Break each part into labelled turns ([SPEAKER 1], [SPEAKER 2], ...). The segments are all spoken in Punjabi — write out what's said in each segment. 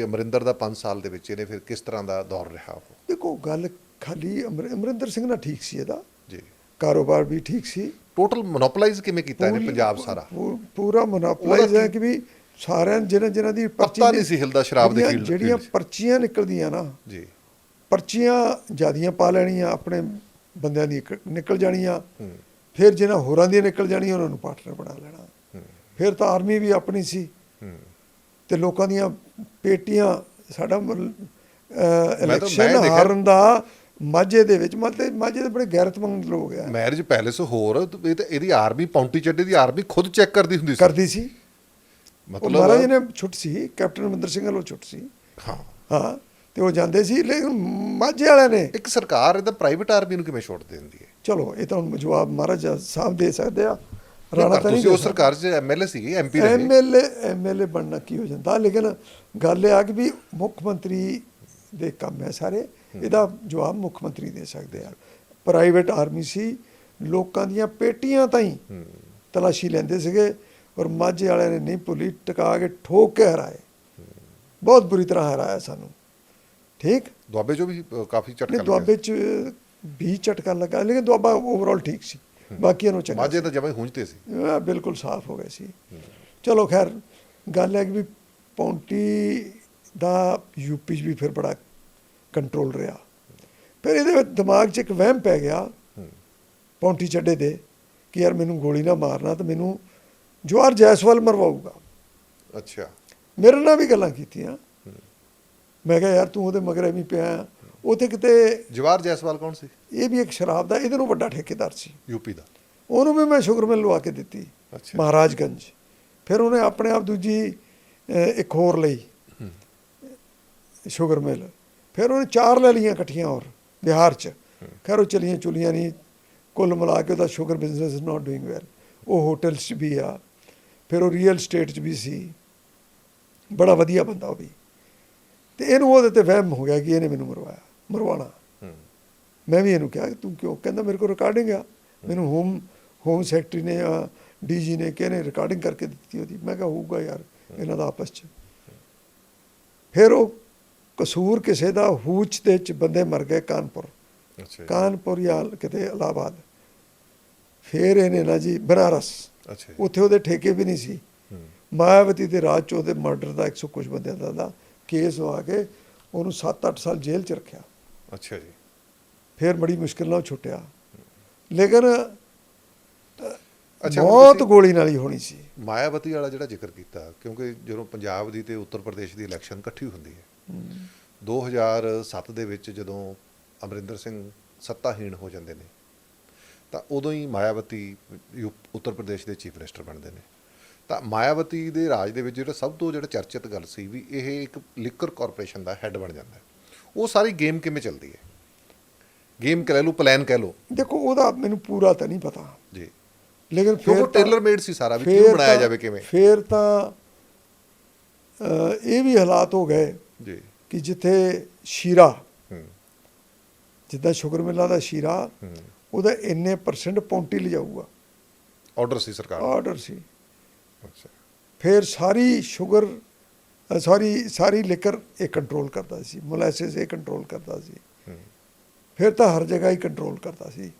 [SPEAKER 1] ਵੀ ਅਮਰਿੰਦਰ ਦਾ 5 ਸਾਲ ਦੇ ਵਿੱਚ ਇਹਨੇ ਫਿਰ ਕਿਸ ਤਰ੍ਹਾਂ ਦਾ ਦੌਰ ਰਿਹਾ ਉਹ?
[SPEAKER 2] ਦੇਖੋ ਗੱਲ ਖਾਲੀ ਅਮਰ- ਅਮਰਿੰਦਰ ਸਿੰਘ ਨਾਲ ਠੀਕ ਸੀ ਇਹਦਾ।
[SPEAKER 1] ਜੀ।
[SPEAKER 2] ਕਾਰੋਬਾਰ ਵੀ ਠੀਕ ਸੀ।
[SPEAKER 1] ਟੋਟਲ ਮੋਨੋਪਲਾਈਜ਼ ਕਿਵੇਂ ਕੀਤਾ ਇਹਨੇ ਪੰਜਾਬ ਸਾਰਾ?
[SPEAKER 2] ਪੂਰਾ ਮੋਨੋਪੋਲਾਈਜ਼ ਹੈ ਕਿ ਵੀ ਸਾਰਿਆਂ ਜਿਨ੍ਹਾਂ ਜਿਨ੍ਹਾਂ ਦੀ
[SPEAKER 1] ਪਤਾ ਨਹੀਂ ਸੀ ਹਿਲਦਾ ਸ਼ਰਾਬ ਦੇ field-
[SPEAKER 2] ਜਿਹੜੀਆਂ। ਪਰਚੀਆਂ ਨਿਕਲਦੀਆਂ ਨਾ
[SPEAKER 1] ਜੀ।
[SPEAKER 2] ਪਰਚੀਆਂ ਜਿਆਦੀਆਂ ਪਾ ਲੈਣੀਆਂ ਆਪਣੇ ਬੰਦਿਆਂ ਦੀ ਨਿਕਲ ਜਾਣੀਆਂ। ਫਿਰ ਜਿਹਨਾਂ ਹੋਰਾਂ ਦੀਆਂ ਨਿਕਲ ਜਾਣੀਆਂ ਉਹਨਾਂ ਨੂੰ ਪਾਰਟਨਰ ਬਣਾ ਲੈਣਾ। ਫਿਰ ਤਾਂ ਆਰਮੀ ਵੀ ਆਪਣੀ ਸੀ। ਤੇ ਲੋਕਾਂ ਦੀਆਂ ਪੇਟੀਆਂ ਸਾਡਾ ਇਲੈਕਸ਼ਨ ਹਾਰਨ ਦਾ ਮਾਝੇ ਦੇ ਵਿੱਚ ਮਤਲਬ ਮਾਝੇ ਦੇ ਬੜੇ ਗੈਰਤਮੰਦ ਲੋਕ ਆ।
[SPEAKER 1] ਮੈਰਿਜ ਪੈਲੇਸ ਹੋਰ ਇਹ ਤਾਂ ਇਹਦੀ ਆਰਮੀ ਪੌਂਟੀ ਚੱਡੇ ਦੀ ਆਰਮੀ ਖੁਦ ਚੈੱਕ ਕਰਦੀ ਹੁੰਦੀ ਸੀ।
[SPEAKER 2] ਕਰਦੀ ਸੀ।
[SPEAKER 1] ਮਤਲਬ
[SPEAKER 2] ਮਹਾਰਾਜ ਨੇ ਛੁੱਟ ਸੀ ਕੈਪਟਨ ਅਮਰਿੰਦਰ ਸਿੰਘ ਵੱਲੋਂ ਛੁੱਟ ਸੀ।
[SPEAKER 1] ਹਾਂ।
[SPEAKER 2] ਹਾਂ ਤੇ ਉਹ ਜਾਂਦੇ ਸੀ ਲੇਕਿਨ ਮਾਝੇ ਵਾਲਿਆਂ ਨੇ
[SPEAKER 1] ਇੱਕ ਸਰਕਾਰ ਇਹਦਾ ਪ੍ਰਾਈਵੇਟ ਆਰਮੀ ਨੂੰ ਕਿਵੇਂ ਛੋੜ ਦਿੰਦੀ ਹੈ?
[SPEAKER 2] ਚਲੋ ਇਹ ਤਾਂ ਹੁਣ ਜਵਾਬ ਮਹਾਰਾਜ ਸਾਹਿਬ ਦੇ ਸਕਦੇ ਆ। ਰਾਣਾ ਤਾਂ ਨਹੀਂ
[SPEAKER 1] ਤੁਸੀਂ ਉਸ ਸਰਕਾਰ 'ਚ ਐਮਐਲਏ ਸੀਗੇ ਐਮਪੀ ਰਹੇ।
[SPEAKER 2] ਐਮਐਲਏ ਐਮਐਲਏ ਬਣਨਾ ਕੀ ਹੋ ਜਾਂਦਾ? ਲੇਕਿਨ ਗੱਲ ਇਹ ਆ ਕਿ ਵੀ ਮੁੱਖ ਮੰਤਰੀ ਦੇ ਕੰਮ ਹੈ ਸਾਰੇ ਇਹਦਾ ਜਵਾਬ ਮੁੱਖ ਮੰਤਰੀ ਦੇ ਸਕਦੇ ਆ। ਪ੍ਰਾਈਵੇਟ ਆਰਮੀ ਸੀ ਲੋਕਾਂ ਦੀਆਂ ਪੇਟੀਆਂ ਤਾਈਂ ਤਲਾਸ਼ੀ ਲੈਂਦੇ ਸੀਗੇ ਔਰ ਮਾਝੇ ਵਾਲਿਆਂ ਨੇ ਨਹੀਂ ਭੁੱਲੀ ਟਿਕਾ ਕੇ ਠੋਕ ਕੇ ਹਰਾਏ। ਬਹੁਤ ਬੁਰੀ ਤਰ੍ਹਾਂ ਹਰਾਇਆ ਸਾਨੂੰ। ਠੀਕ?
[SPEAKER 1] ਦੁਆਬੇ 'ਚੋਂ ਵੀ ਕਾਫੀ ਝਟਕਾ ਲੱਗਿਆ
[SPEAKER 2] ਦੁਆਬੇ ਚ ਵੀ ਝਟਕਾ ਲੱਗਾ ਲੇਕਿਨ ਦੁਆਬਾ ਓਵਰਆਲ ਠੀਕ ਸੀ। ਬਾਕੀਆਂ ਨੂੰ ਚੰਗਾ
[SPEAKER 1] ਮਾਝੇ ਤਾਂ ਜਮਾਂ ਹੁੰਝਤੇ ਸੀ।
[SPEAKER 2] ਬਿਲਕੁਲ ਸਾਫ਼ ਹੋ ਗਏ ਸੀ। ਚਲੋ ਖੈਰ ਗੱਲ ਹੈ ਕਿ ਵੀ ਪੌਂਟੀ ਦਾ ਯੂਪੀ 'ਚ ਵੀ ਫਿਰ ਬੜਾ ਕੰਟਰੋਲ ਰਿਹਾ। ਫਿਰ ਇਹਦੇ ਵਿੱਚ ਦਿਮਾਗ 'ਚ ਇੱਕ ਵਹਿਮ ਪੈ ਗਿਆ ਪੌਂਟੀ ਚੱਡੇ ਦੇ ਕਿ ਯਾਰ ਮੈਨੂੰ ਗੋਲੀ ਨਾ ਮਾਰਨਾ ਤੇ ਮੈਨੂੰ ਜਵਾਰ ਜੈਸਵਾਲ ਮਰਵਾਊਗਾ।
[SPEAKER 1] ਅੱਛਾ।
[SPEAKER 2] ਮੇਰੇ ਨਾਲ ਵੀ ਗੱਲਾਂ ਕੀਤੀਆਂ। ਮੈਂ ਕਿਹਾ ਯਾਰ ਤੂੰ ਉਹਦੇ ਮਗਰ ਐਵੇਂ ਪਿਆ। ਆ। ਉੱਥੇ ਕਿਤੇ
[SPEAKER 1] ਜਵਾਰ ਜੈਸਵਾਲ ਕੌਣ ਸੀ?
[SPEAKER 2] ਇਹ ਵੀ ਇੱਕ ਸ਼ਰਾਬ ਦਾ ਇਹਦੇ ਨੂੰ ਵੱਡਾ ਠੇਕੇਦਾਰ ਸੀ।
[SPEAKER 1] ਯੂਪੀ ਦਾ।
[SPEAKER 2] ਉਹਨੂੰ ਵੀ ਮੈਂ ਸ਼ੂਗਰ ਮਿਲ ਲਵਾ ਕੇ ਦਿੱਤੀ
[SPEAKER 1] ਅੱਛਾ।
[SPEAKER 2] ਮਹਾਰਾਜਗੰਜ। ਫਿਰ ਉਹਨੇ ਆਪਣੇ ਆਪ ਦੂਜੀ ਇੱਕ ਹੋਰ ਲਈ ਸ਼ੂਗਰ ਮਿਲ। ਫਿਰ ਉਹਨੇ ਚਾਰ ਲੈ ਲਈਆਂ ਇਕੱਠੀਆਂ ਹੋਰ ਬਿਹਾਰ ਚ। ਖੈਰ ਉਹ ਚਲੀਆਂ ਚੁਲੀਆਂ ਨਹੀਂ ਕੁੱਲ ਮਿਲਾ ਕੇ ਉਹਦਾ sugar business is not doing well ਉਹ ਹੋਟਲਸ 'ਚ ਵੀ ਆ ਫਿਰ ਉਹ ਰੀਅਲ ਸਟੇਟ 'ਚ ਵੀ ਸੀ। ਬੜਾ ਵਧੀਆ ਬੰਦਾ ਉਹ ਵੀ। ਤੇ ਇਹਨੂੰ ਉਹਦੇ ਤੇ ਵਹਿਮ ਹੋ ਗਿਆ ਕਿ ਇਹਨੇ ਮੈਨੂੰ ਮਰਵਾਇਆ। ਮਰਵਾਣਾ
[SPEAKER 1] ਹੂੰ।
[SPEAKER 2] ਮੈਂ ਵੀ ਇਹਨੂੰ ਕਿਹਾ ਤੂੰ ਕਿਉਂ? ਕਹਿੰਦਾ ਮੇਰੇ ਕੋਲ ਰਿਕਾਰਡਿੰਗ ਆ। ਮੈਨੂੰ ਹੋਮ ਹੋਮ ਸੈਕਟਰੀ ਨੇ ਆ ਡੀਜੀ ਨੇ ਕਿਹਨੇ ਰਿਕਾਰਡਿੰਗ ਕਰਕੇ ਦਿੱਤੀ ਉਹਦੀ? ਮੈਂ ਕਿਹਾ ਹੋਊਗਾ ਯਾਰ ਇਹਨਾਂ ਦਾ ਆਪਸ ਚ। ਫਿਰ ਉਹ ਕਸੂਰ ਕਿਸੇ ਦਾ ਹੂਚ ਦੇ ਚ ਬੰਦੇ ਮਰ ਗਏ ਕਾਨਪੁਰ।
[SPEAKER 1] ਅੱਛਾ।
[SPEAKER 2] ਕਾਨਪੁਰ ਜਾਂ ਕਿਤੇ ਇਲਾਹਾਬਾਦ। ਫਿਰ ਇਹਨੇ ਨਾ ਜੀ ਬਨਾਰਸ।
[SPEAKER 1] ਅੱਛਾ।
[SPEAKER 2] ਉੱਥੇ ਉਹਦੇ ਠੇਕੇ ਵੀ ਨਹੀਂ ਸੀ।
[SPEAKER 1] ਹੂੰ।
[SPEAKER 2] ਮਾਇਆਵਤੀ ਦੇ ਰਾਜ ਚ ਉਹਦੇ ਮਰਡਰ ਦਾ 100 ਕੁਝ ਬੰਦਿਆਂ ਦਾ ਕੇਸ ਹੋਆ ਕੇ ਉਹਨੂੰ 7-8 ਸਾਲ ਜੇਲ੍ਹ ਚ ਰੱਖਿਆ।
[SPEAKER 1] ਅੱਛਾ ਜੀ।
[SPEAKER 2] ਫਿਰ ਬੜੀ ਮੁਸ਼ਕਿਲ ਨਾਲ ਛੁੱਟਿਆ। ਲੇਕਿਨ
[SPEAKER 1] ਅੱਛਾ,
[SPEAKER 2] ਬਹੁਤ ਗੋਲੀ ਨਾਲ ਹੀ ਹੋਣੀ ਸੀ।
[SPEAKER 1] ਮਾਇਆਵਤੀ ਵਾਲਾ ਜਿਹੜਾ ਜ਼ਿਕਰ ਕੀਤਾ ਕਿਉਂਕਿ ਜਦੋਂ ਪੰਜਾਬ ਦੀ ਤੇ ਉੱਤਰ ਪ੍ਰਦੇਸ਼ ਦੀ ਇਲੈਕਸ਼ਨ ਇਕੱਠੀ ਹੁੰਦੀ ਹੈ 2007 ਦੇ ਵਿੱਚ ਜਦੋਂ ਅਮਰਿੰਦਰ ਸਿੰਘ ਸੱਤਾਹੀਣ ਹੋ ਜਾਂਦੇ ਨੇ ਤਾਂ ਉਦੋਂ ਹੀ ਮਾਇਆਵਤੀ ਉੱਤਰ ਪ੍ਰਦੇਸ਼ ਦੇ ਚੀਫ ਮਿਨਿਸਟਰ ਬਣਦੇ ਨੇ। ਤਾਂ ਮਾਇਆਵਤੀ ਦੇ ਰਾਜ ਦੇ ਵਿੱਚ ਜਿਹੜਾ ਸਭ ਤੋਂ ਜਿਹੜਾ ਚਰਚਿਤ ਗੱਲ ਸੀ ਵੀ ਇਹ ਇੱਕ ਲਿਕਰ ਕਾਰਪੋਰੇਸ਼ਨ ਦਾ ਹੈੱਡ ਬਣ ਜਾਂਦਾ ਹੈ। ਉਹ ਸਾਰੀ ਗੇਮ ਕਿਵੇਂ ਚੱਲਦੀ ਹੈ? ਗੇਮ ਕਹਿ ਲਓ ਪਲਾਨ ਕਹਿ ਲਓ।
[SPEAKER 2] ਦੇਖੋ ਉਹਦਾ ਮੈਨੂੰ ਪੂਰਾ ਤਾਂ ਨਹੀਂ ਪਤਾ।
[SPEAKER 1] ਜੀ।
[SPEAKER 2] ਲੇਕਿਨ ਫਿਰ
[SPEAKER 1] ਉਹ ਟੇਲਰ ਮੇਡ ਸੀ ਸਾਰਾ ਵੀ ਕਿਉਂ ਬਣਾਇਆ ਜਾਵੇ ਕਿਵੇਂ?
[SPEAKER 2] ਫਿਰ ਤਾਂ ਇਹ ਵੀ ਹਾਲਾਤ ਹੋ ਗਏ
[SPEAKER 1] ਜੀ।
[SPEAKER 2] ਕਿ ਜਿੱਥੇ ਸ਼ੀਰਾ ਜਿੱਦਾਂ ਸ਼ੂਗਰ ਮਿਲਾਂ ਦਾ ਸ਼ੀਰਾ ਉਹਦਾ ਇੰਨੇ ਪਰਸੈਂਟ ਪੌਂਟੀ ਲਿਜਾਊਗਾ।
[SPEAKER 1] ਆਰਡਰ ਸੀ ਸਰਕਾਰ।
[SPEAKER 2] ਆਰਡਰ ਸੀ।
[SPEAKER 1] ਅੱਛਾ।
[SPEAKER 2] ਫਿਰ ਸਾਰੀ ਸ਼ੂਗਰ ਸਾਰੀ ਸਾਰੀ ਲਿਕਰ ਇਹ ਕੰਟਰੋਲ ਕਰਦਾ ਸੀ ਮੋਲੈਸਿਸ ਇਹ ਕੰਟਰੋਲ ਕਰਦਾ ਸੀ।
[SPEAKER 1] ਹੂੰ।
[SPEAKER 2] ਫਿਰ ਤਾਂ ਹਰ ਜਗ੍ਹਾ ਹੀ ਕੰਟਰੋਲ ਕਰਦਾ ਸੀ।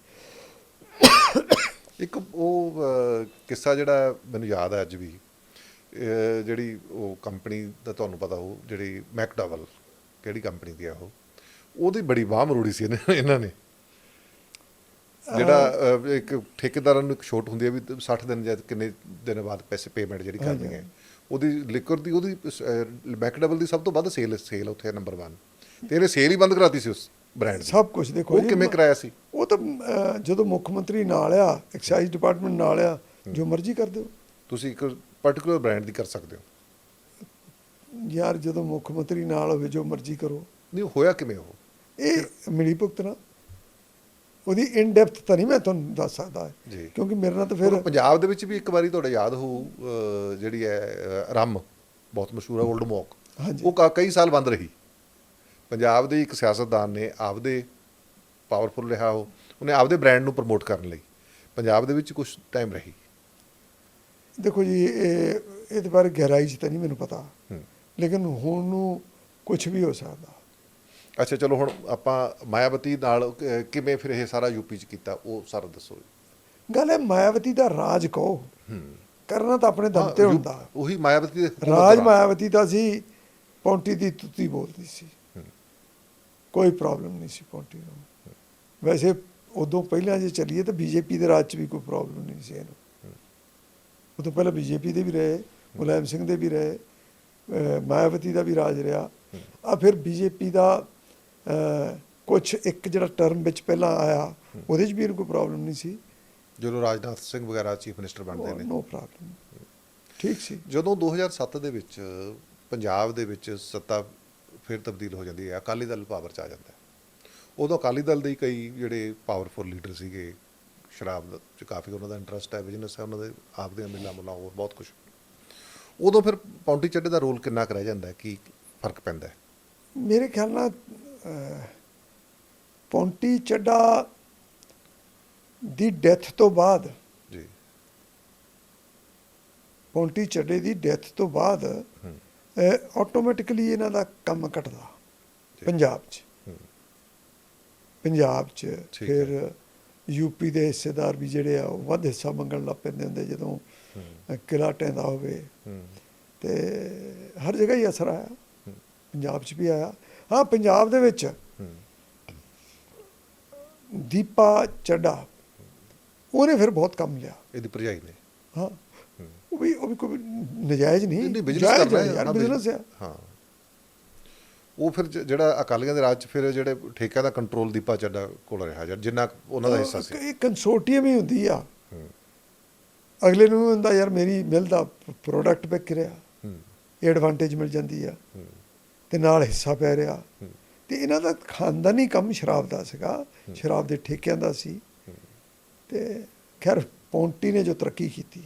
[SPEAKER 1] ਇੱਕ ਉਹ ਕਿੱਸਾ ਜਿਹੜਾ ਮੈਨੂੰ ਯਾਦ ਹੈ ਅੱਜ ਵੀ ਜਿਹੜੀ ਉਹ ਕੰਪਨੀ ਦਾ ਤੁਹਾਨੂੰ ਪਤਾ ਉਹ ਜਿਹੜੀ ਮੈਕਡਾਵਲ ਕਿਹੜੀ ਕੰਪਨੀ ਦੀ ਆ ਉਹ ਉਹਦੀ ਬੜੀ ਬਾਹ ਮਰੋੜੀ ਸੀ ਇਹਨੇ- ਨੇ। ਜਿਹੜਾ ਇੱਕ ਠੇਕੇਦਾਰਾਂ ਨੂੰ ਇੱਕ ਛੋਟ ਹੁੰਦੀ ਹੈ ਵੀ 60 ਦਿਨ ਜਾਂ ਕਿੰਨੇ ਦਿਨ ਬਾਅਦ ਪੈਸੇ ਪੇਮੈਂਟ ਜਿਹੜੀ ਕਰਨੀ ਹੈ। ਉਹਦੀ ਲਿਕਰ ਦੀ ਉਹਦੀ ਮੈਕਡਾਵਲ ਦੀ ਸਭ ਤੋਂ ਵੱਧ ਸੇਲ ਸੇਲ ਉੱਥੇ ਨੰਬਰ 1 ਤੇ ਇਹਨੇ ਸੇਲ ਹੀ ਬੰਦ ਕਰਾਤੀ ਸੀ ਉਸ ਬ੍ਰਾਂਡ
[SPEAKER 2] ਸਭ ਕੁਝ ਦੇਖੋ
[SPEAKER 1] ਉਹ ਕਿਵੇਂ ਕਰਾਇਆ ਸੀ?
[SPEAKER 2] ਉਹ ਤਾਂ ਜਦੋਂ ਮੁੱਖ ਮੰਤਰੀ ਨਾਲ ਆ ਐਕਸਾਈਜ਼ ਡਿਪਾਰਟਮੈਂਟ ਨਾਲ ਆ ਜੋ ਮਰਜ਼ੀ ਕਰ ਦਿਓ।
[SPEAKER 1] ਤੁਸੀਂ ਇੱਕ ਪਾਰਟਿਕੂਲਰ ਬ੍ਰਾਂਡ ਦੀ ਕਰ ਸਕਦੇ ਹੋ।
[SPEAKER 2] ਯਾਰ ਜਦੋਂ ਮੁੱਖ ਮੰਤਰੀ ਨਾਲ ਹੋਵੇ ਜੋ ਮਰਜ਼ੀ ਕਰੋ।
[SPEAKER 1] ਨਹੀਂ ਹੋਇਆ ਕਿਵੇਂ ਉਹ?
[SPEAKER 2] ਇਹ ਮਿਲੀ ਭੁਗਤ ਨਾ ਉਹਦੀ ਇਨ ਡੈਪਥ ਤਾਂ ਨਹੀਂ ਮੈਂ ਤੁਹਾਨੂੰ ਦੱਸ ਸਕਦਾ। ਕਿਉਂਕਿ ਮੇਰੇ ਨਾਲ ਤਾਂ
[SPEAKER 1] ਫਿਰ ਪੰਜਾਬ ਦੇ ਵਿੱਚ ਵੀ ਇੱਕ ਵਾਰੀ ਤੁਹਾਡਾ ਯਾਦ ਹੋਊ ਜਿਹੜੀ ਹੈ ਰੰਮ ਬਹੁਤ ਮਸ਼ਹੂਰ ਹੈ 올ਡ ਮੌਕ
[SPEAKER 2] ਹਾਂਜੀ।
[SPEAKER 1] ਉਹ ਕਾ- ਕਈ ਸਾਲ ਬੰਦ ਰਹੀ। ਪੰਜਾਬ ਦੇ ਇੱਕ ਸਿਆਸਤਦਾਨ ਨੇ ਆਪਦੇ ਪਾਵਰਫੁਲ ਰਿਹਾ ਉਹ। ਉਹਨੇ ਆਪਦੇ ਬ੍ਰਾਂਡ ਨੂੰ ਪ੍ਰਮੋਟ ਕਰਨ ਲਈ। ਪੰਜਾਬ ਦੇ ਵਿੱਚ ਕੁਝ ਟਾਈਮ ਰਹੀ।
[SPEAKER 2] ਦੇਖੋ ਜੀ ਇਹ ਇਹਦੇ ਬਾਰੇ ਗਹਿਰਾਈ 'ਚ ਤਾਂ ਨਹੀਂ ਮੈਨੂੰ ਪਤਾ। ਲੇਕਿਨ ਹੁਣ ਨੂੰ ਕੁਝ ਵੀ ਹੋ ਸਕਦਾ।
[SPEAKER 1] ਅੱਛਾ ਚਲੋ ਹੁਣ ਆਪਾਂ ਮਾਇਆਵਤੀ ਨਾਲ ਕਿਵੇਂ ਫਿਰ ਇਹ ਸਾਰਾ ਯੂਪੀ ਚ ਕੀਤਾ? ਉਹ ਸਾਰਾ ਦੱਸੋ
[SPEAKER 2] ਗੱਲ ਹੈ ਮਾਇਆਵਤੀ ਦਾ ਰਾਜ ਕਹੋ। ਕਰਨਾ ਤਾਂ ਆਪਣੇ ਦਮ ਤੇ ਹੁੰਦਾ।
[SPEAKER 1] ਉਹੀ ਮਾਇਆਵਤੀ ਦੇ
[SPEAKER 2] ਰਾਜ। ਮਾਇਆਵਤੀ ਦਾ ਸੀ ਪੌਂਟੀ ਦੀ ਤੁੱਤੀ ਬੋਲਦੀ ਸੀ। ਕੋਈ ਪ੍ਰੋਬਲਮ ਨਹੀਂ ਸੀ ਪੌਂਟੀ ਨੂੰ। ਵੈਸੇ ਉਦੋਂ ਪਹਿਲਾਂ ਜੇ ਚੱਲੀਏ ਤਾਂ ਬੀਜੇਪੀ ਦੇ ਰਾਜ 'ਚ ਵੀ ਕੋਈ ਪ੍ਰੋਬਲਮ ਨਹੀਂ ਸੀ ਇਹਨੂੰ। ਉਦੋਂ ਪਹਿਲਾਂ ਬੀਜੇਪੀ ਦੇ ਵੀ ਰਹੇ ਮੁਲਾਇਮ ਸਿੰਘ ਦੇ ਵੀ ਰਹੇ ਮਾਇਆਵਤੀ ਦਾ ਵੀ ਰਾਜ ਰਿਹਾ। ਆ ਫਿਰ ਬੀਜੇਪੀ ਦਾ ਕੁਝ ਇੱਕ ਜਿਹੜਾ ਟਰਮ ਵਿੱਚ ਪਹਿਲਾਂ ਆਇਆ ਉਹਦੇ 'ਚ ਵੀ ਕੋਈ ਪ੍ਰੋਬਲਮ ਨਹੀਂ ਸੀ।
[SPEAKER 1] ਜਦੋਂ ਰਾਜਨਾਥ ਸਿੰਘ ਵਗੈਰਾ ਚੀਫ ਮਿਨਿਸਟਰ ਬਣਦੇ ਨੇ।
[SPEAKER 2] ਨੋ ਪ੍ਰੋਬਲਮ ਠੀਕ ਸੀ।
[SPEAKER 1] ਜਦੋਂ 2007 ਦੇ ਵਿੱਚ ਪੰਜਾਬ ਦੇ ਵਿੱਚ ਸੱਤਾ ਫਿਰ ਤਬਦੀਲ ਹੋ ਜਾਂਦੀ ਹੈ ਅਕਾਲੀ ਦਲ ਪਾਵਰ ਚ ਆ ਜਾਂਦਾ ਹੈ। ਉਦੋਂ ਅਕਾਲੀ ਦਲ ਦੇ ਕਈ ਜਿਹੜੇ ਪਾਵਰਫੁਲ ਲੀਡਰ ਸੀਗੇ ਸ਼ਰਾਬ ਦਾ- ਚ ਕਾਫੀ ਉਹਨਾਂ ਦਾ ਇੰਟਰਸਟ ਹੈ ਬਿਜ਼ਨਸ ਹੈ ਉਹਨਾਂ ਦੇ ਆਪ ਦੀਆਂ ਮਿਲਾਂ ਮੁਲਾਂ ਹੋਰ ਬਹੁਤ ਕੁਝ ਉਦੋਂ ਫਿਰ ਪੌਂਟੀ ਚੱਡੇ ਦਾ ਰੋਲ ਕਿੰਨਾ ਕੁ ਰਹਿ ਜਾਂਦਾ ਹੈ ਕੀ ਫ਼ਰਕ ਪੈਂਦਾ
[SPEAKER 2] ਮੇਰੇ ਖਿਆਲ ਨਾਲ ਪੌਂਟੀ ਚੱਡਾ ਦੀ ਡੈਥ ਤੋਂ ਬਾਅਦ
[SPEAKER 1] ਜੀ।
[SPEAKER 2] ਪੌਂਟੀ ਚੱਡੇ ਦੀ ਡੈਥ ਤੋਂ ਬਾਅਦ ਆਟੋਮੈਟਿਕਲੀ ਇਹਨਾਂ ਦਾ ਕੰਮ ਘਟਦਾ। ਪੰਜਾਬ 'ਚ। ਪੰਜਾਬ 'ਚ ਫਿਰ ਯੂਪੀ ਦੇ ਹਿੱਸੇਦਾਰ ਵੀ ਜਿਹੜੇ ਆ ਉਹ ਵੱਧ ਹਿੱਸਾ ਮੰਗਣ ਲੱਗ ਪੈਂਦੇ ਹੁੰਦੇ ਜਦੋਂ ਕਿਲ੍ਹਾ ਟੈਂਦਾ ਹੋਵੇ। ਤੇ ਹਰ ਜਗ੍ਹਾ ਹੀ ਅਸਰ ਆਇਆ। ਪੰਜਾਬ 'ਚ ਵੀ ਆਇਆ। ਹਾਂ ਪੰਜਾਬ ਦੇ ਵਿੱਚ ਦੀਪਾ ਚੱਡਾ ਉਹਨੇ ਫਿਰ ਬਹੁਤ ਕੰਮ ਲਿਆ।
[SPEAKER 1] ਇਹਦੀ ਭਰਜਾਈ ਨੇ।
[SPEAKER 2] ਹਾਂ ਉਹ ਵੀ ਉਹ ਵੀ ਕੋਈ ਨਜਾਇਜ਼ ਨਹੀਂ।
[SPEAKER 1] ਬਿਜ਼ਨਸ ਕਰਨਾ
[SPEAKER 2] ਹੈ ਯਾਰ ਬਿਜ਼ਨਸ
[SPEAKER 1] ਉਹ ਫਿਰ ਜਿਹੜਾ ਅਕਾਲੀਆਂ ਦੇ ਰਾਜ ਚ ਫਿਰ ਜਿਹੜੇ ਠੇਕਿਆਂ ਦਾ ਕੰਟਰੋਲ ਦੀਪਾ ਚੱਡਾ ਕੋਲ ਰਿਹਾ ਜਾਂ ਜਿੰਨਾ ਉਹਨਾਂ ਦਾ ਹਿੱਸਾ ਸੀ।
[SPEAKER 2] ਇਹ ਕੰਸੋਰਟੀਅਮ ਹੀ ਹੁੰਦੀ ਆ। ਅਗਲੇ ਨੂੰ ਹੁੰਦਾ ਯਾਰ ਮੇਰੀ ਮਿਲ ਦਾ ਪ੍ਰੋਡਕਟ ਵਿਕ ਰਿਹਾ ਇਹ ਐਡਵਾਂਟੇਜ ਮਿਲ ਜਾਂਦੀ ਆ। ਤੇ ਨਾਲ ਹਿੱਸਾ ਪੈ ਰਿਹਾ। ਤੇ ਇਹਨਾਂ ਦਾ ਖਾਨਦਾਨੀ ਕੰਮ ਸ਼ਰਾਬ ਦਾ ਸੀਗਾ। ਸ਼ਰਾਬ ਦੇ ਠੇਕਿਆਂ ਦਾ ਸੀ। ਤੇ ਖੈਰ ਪੌਂਟੀ ਨੇ ਜੋ ਤਰੱਕੀ ਕੀਤੀ।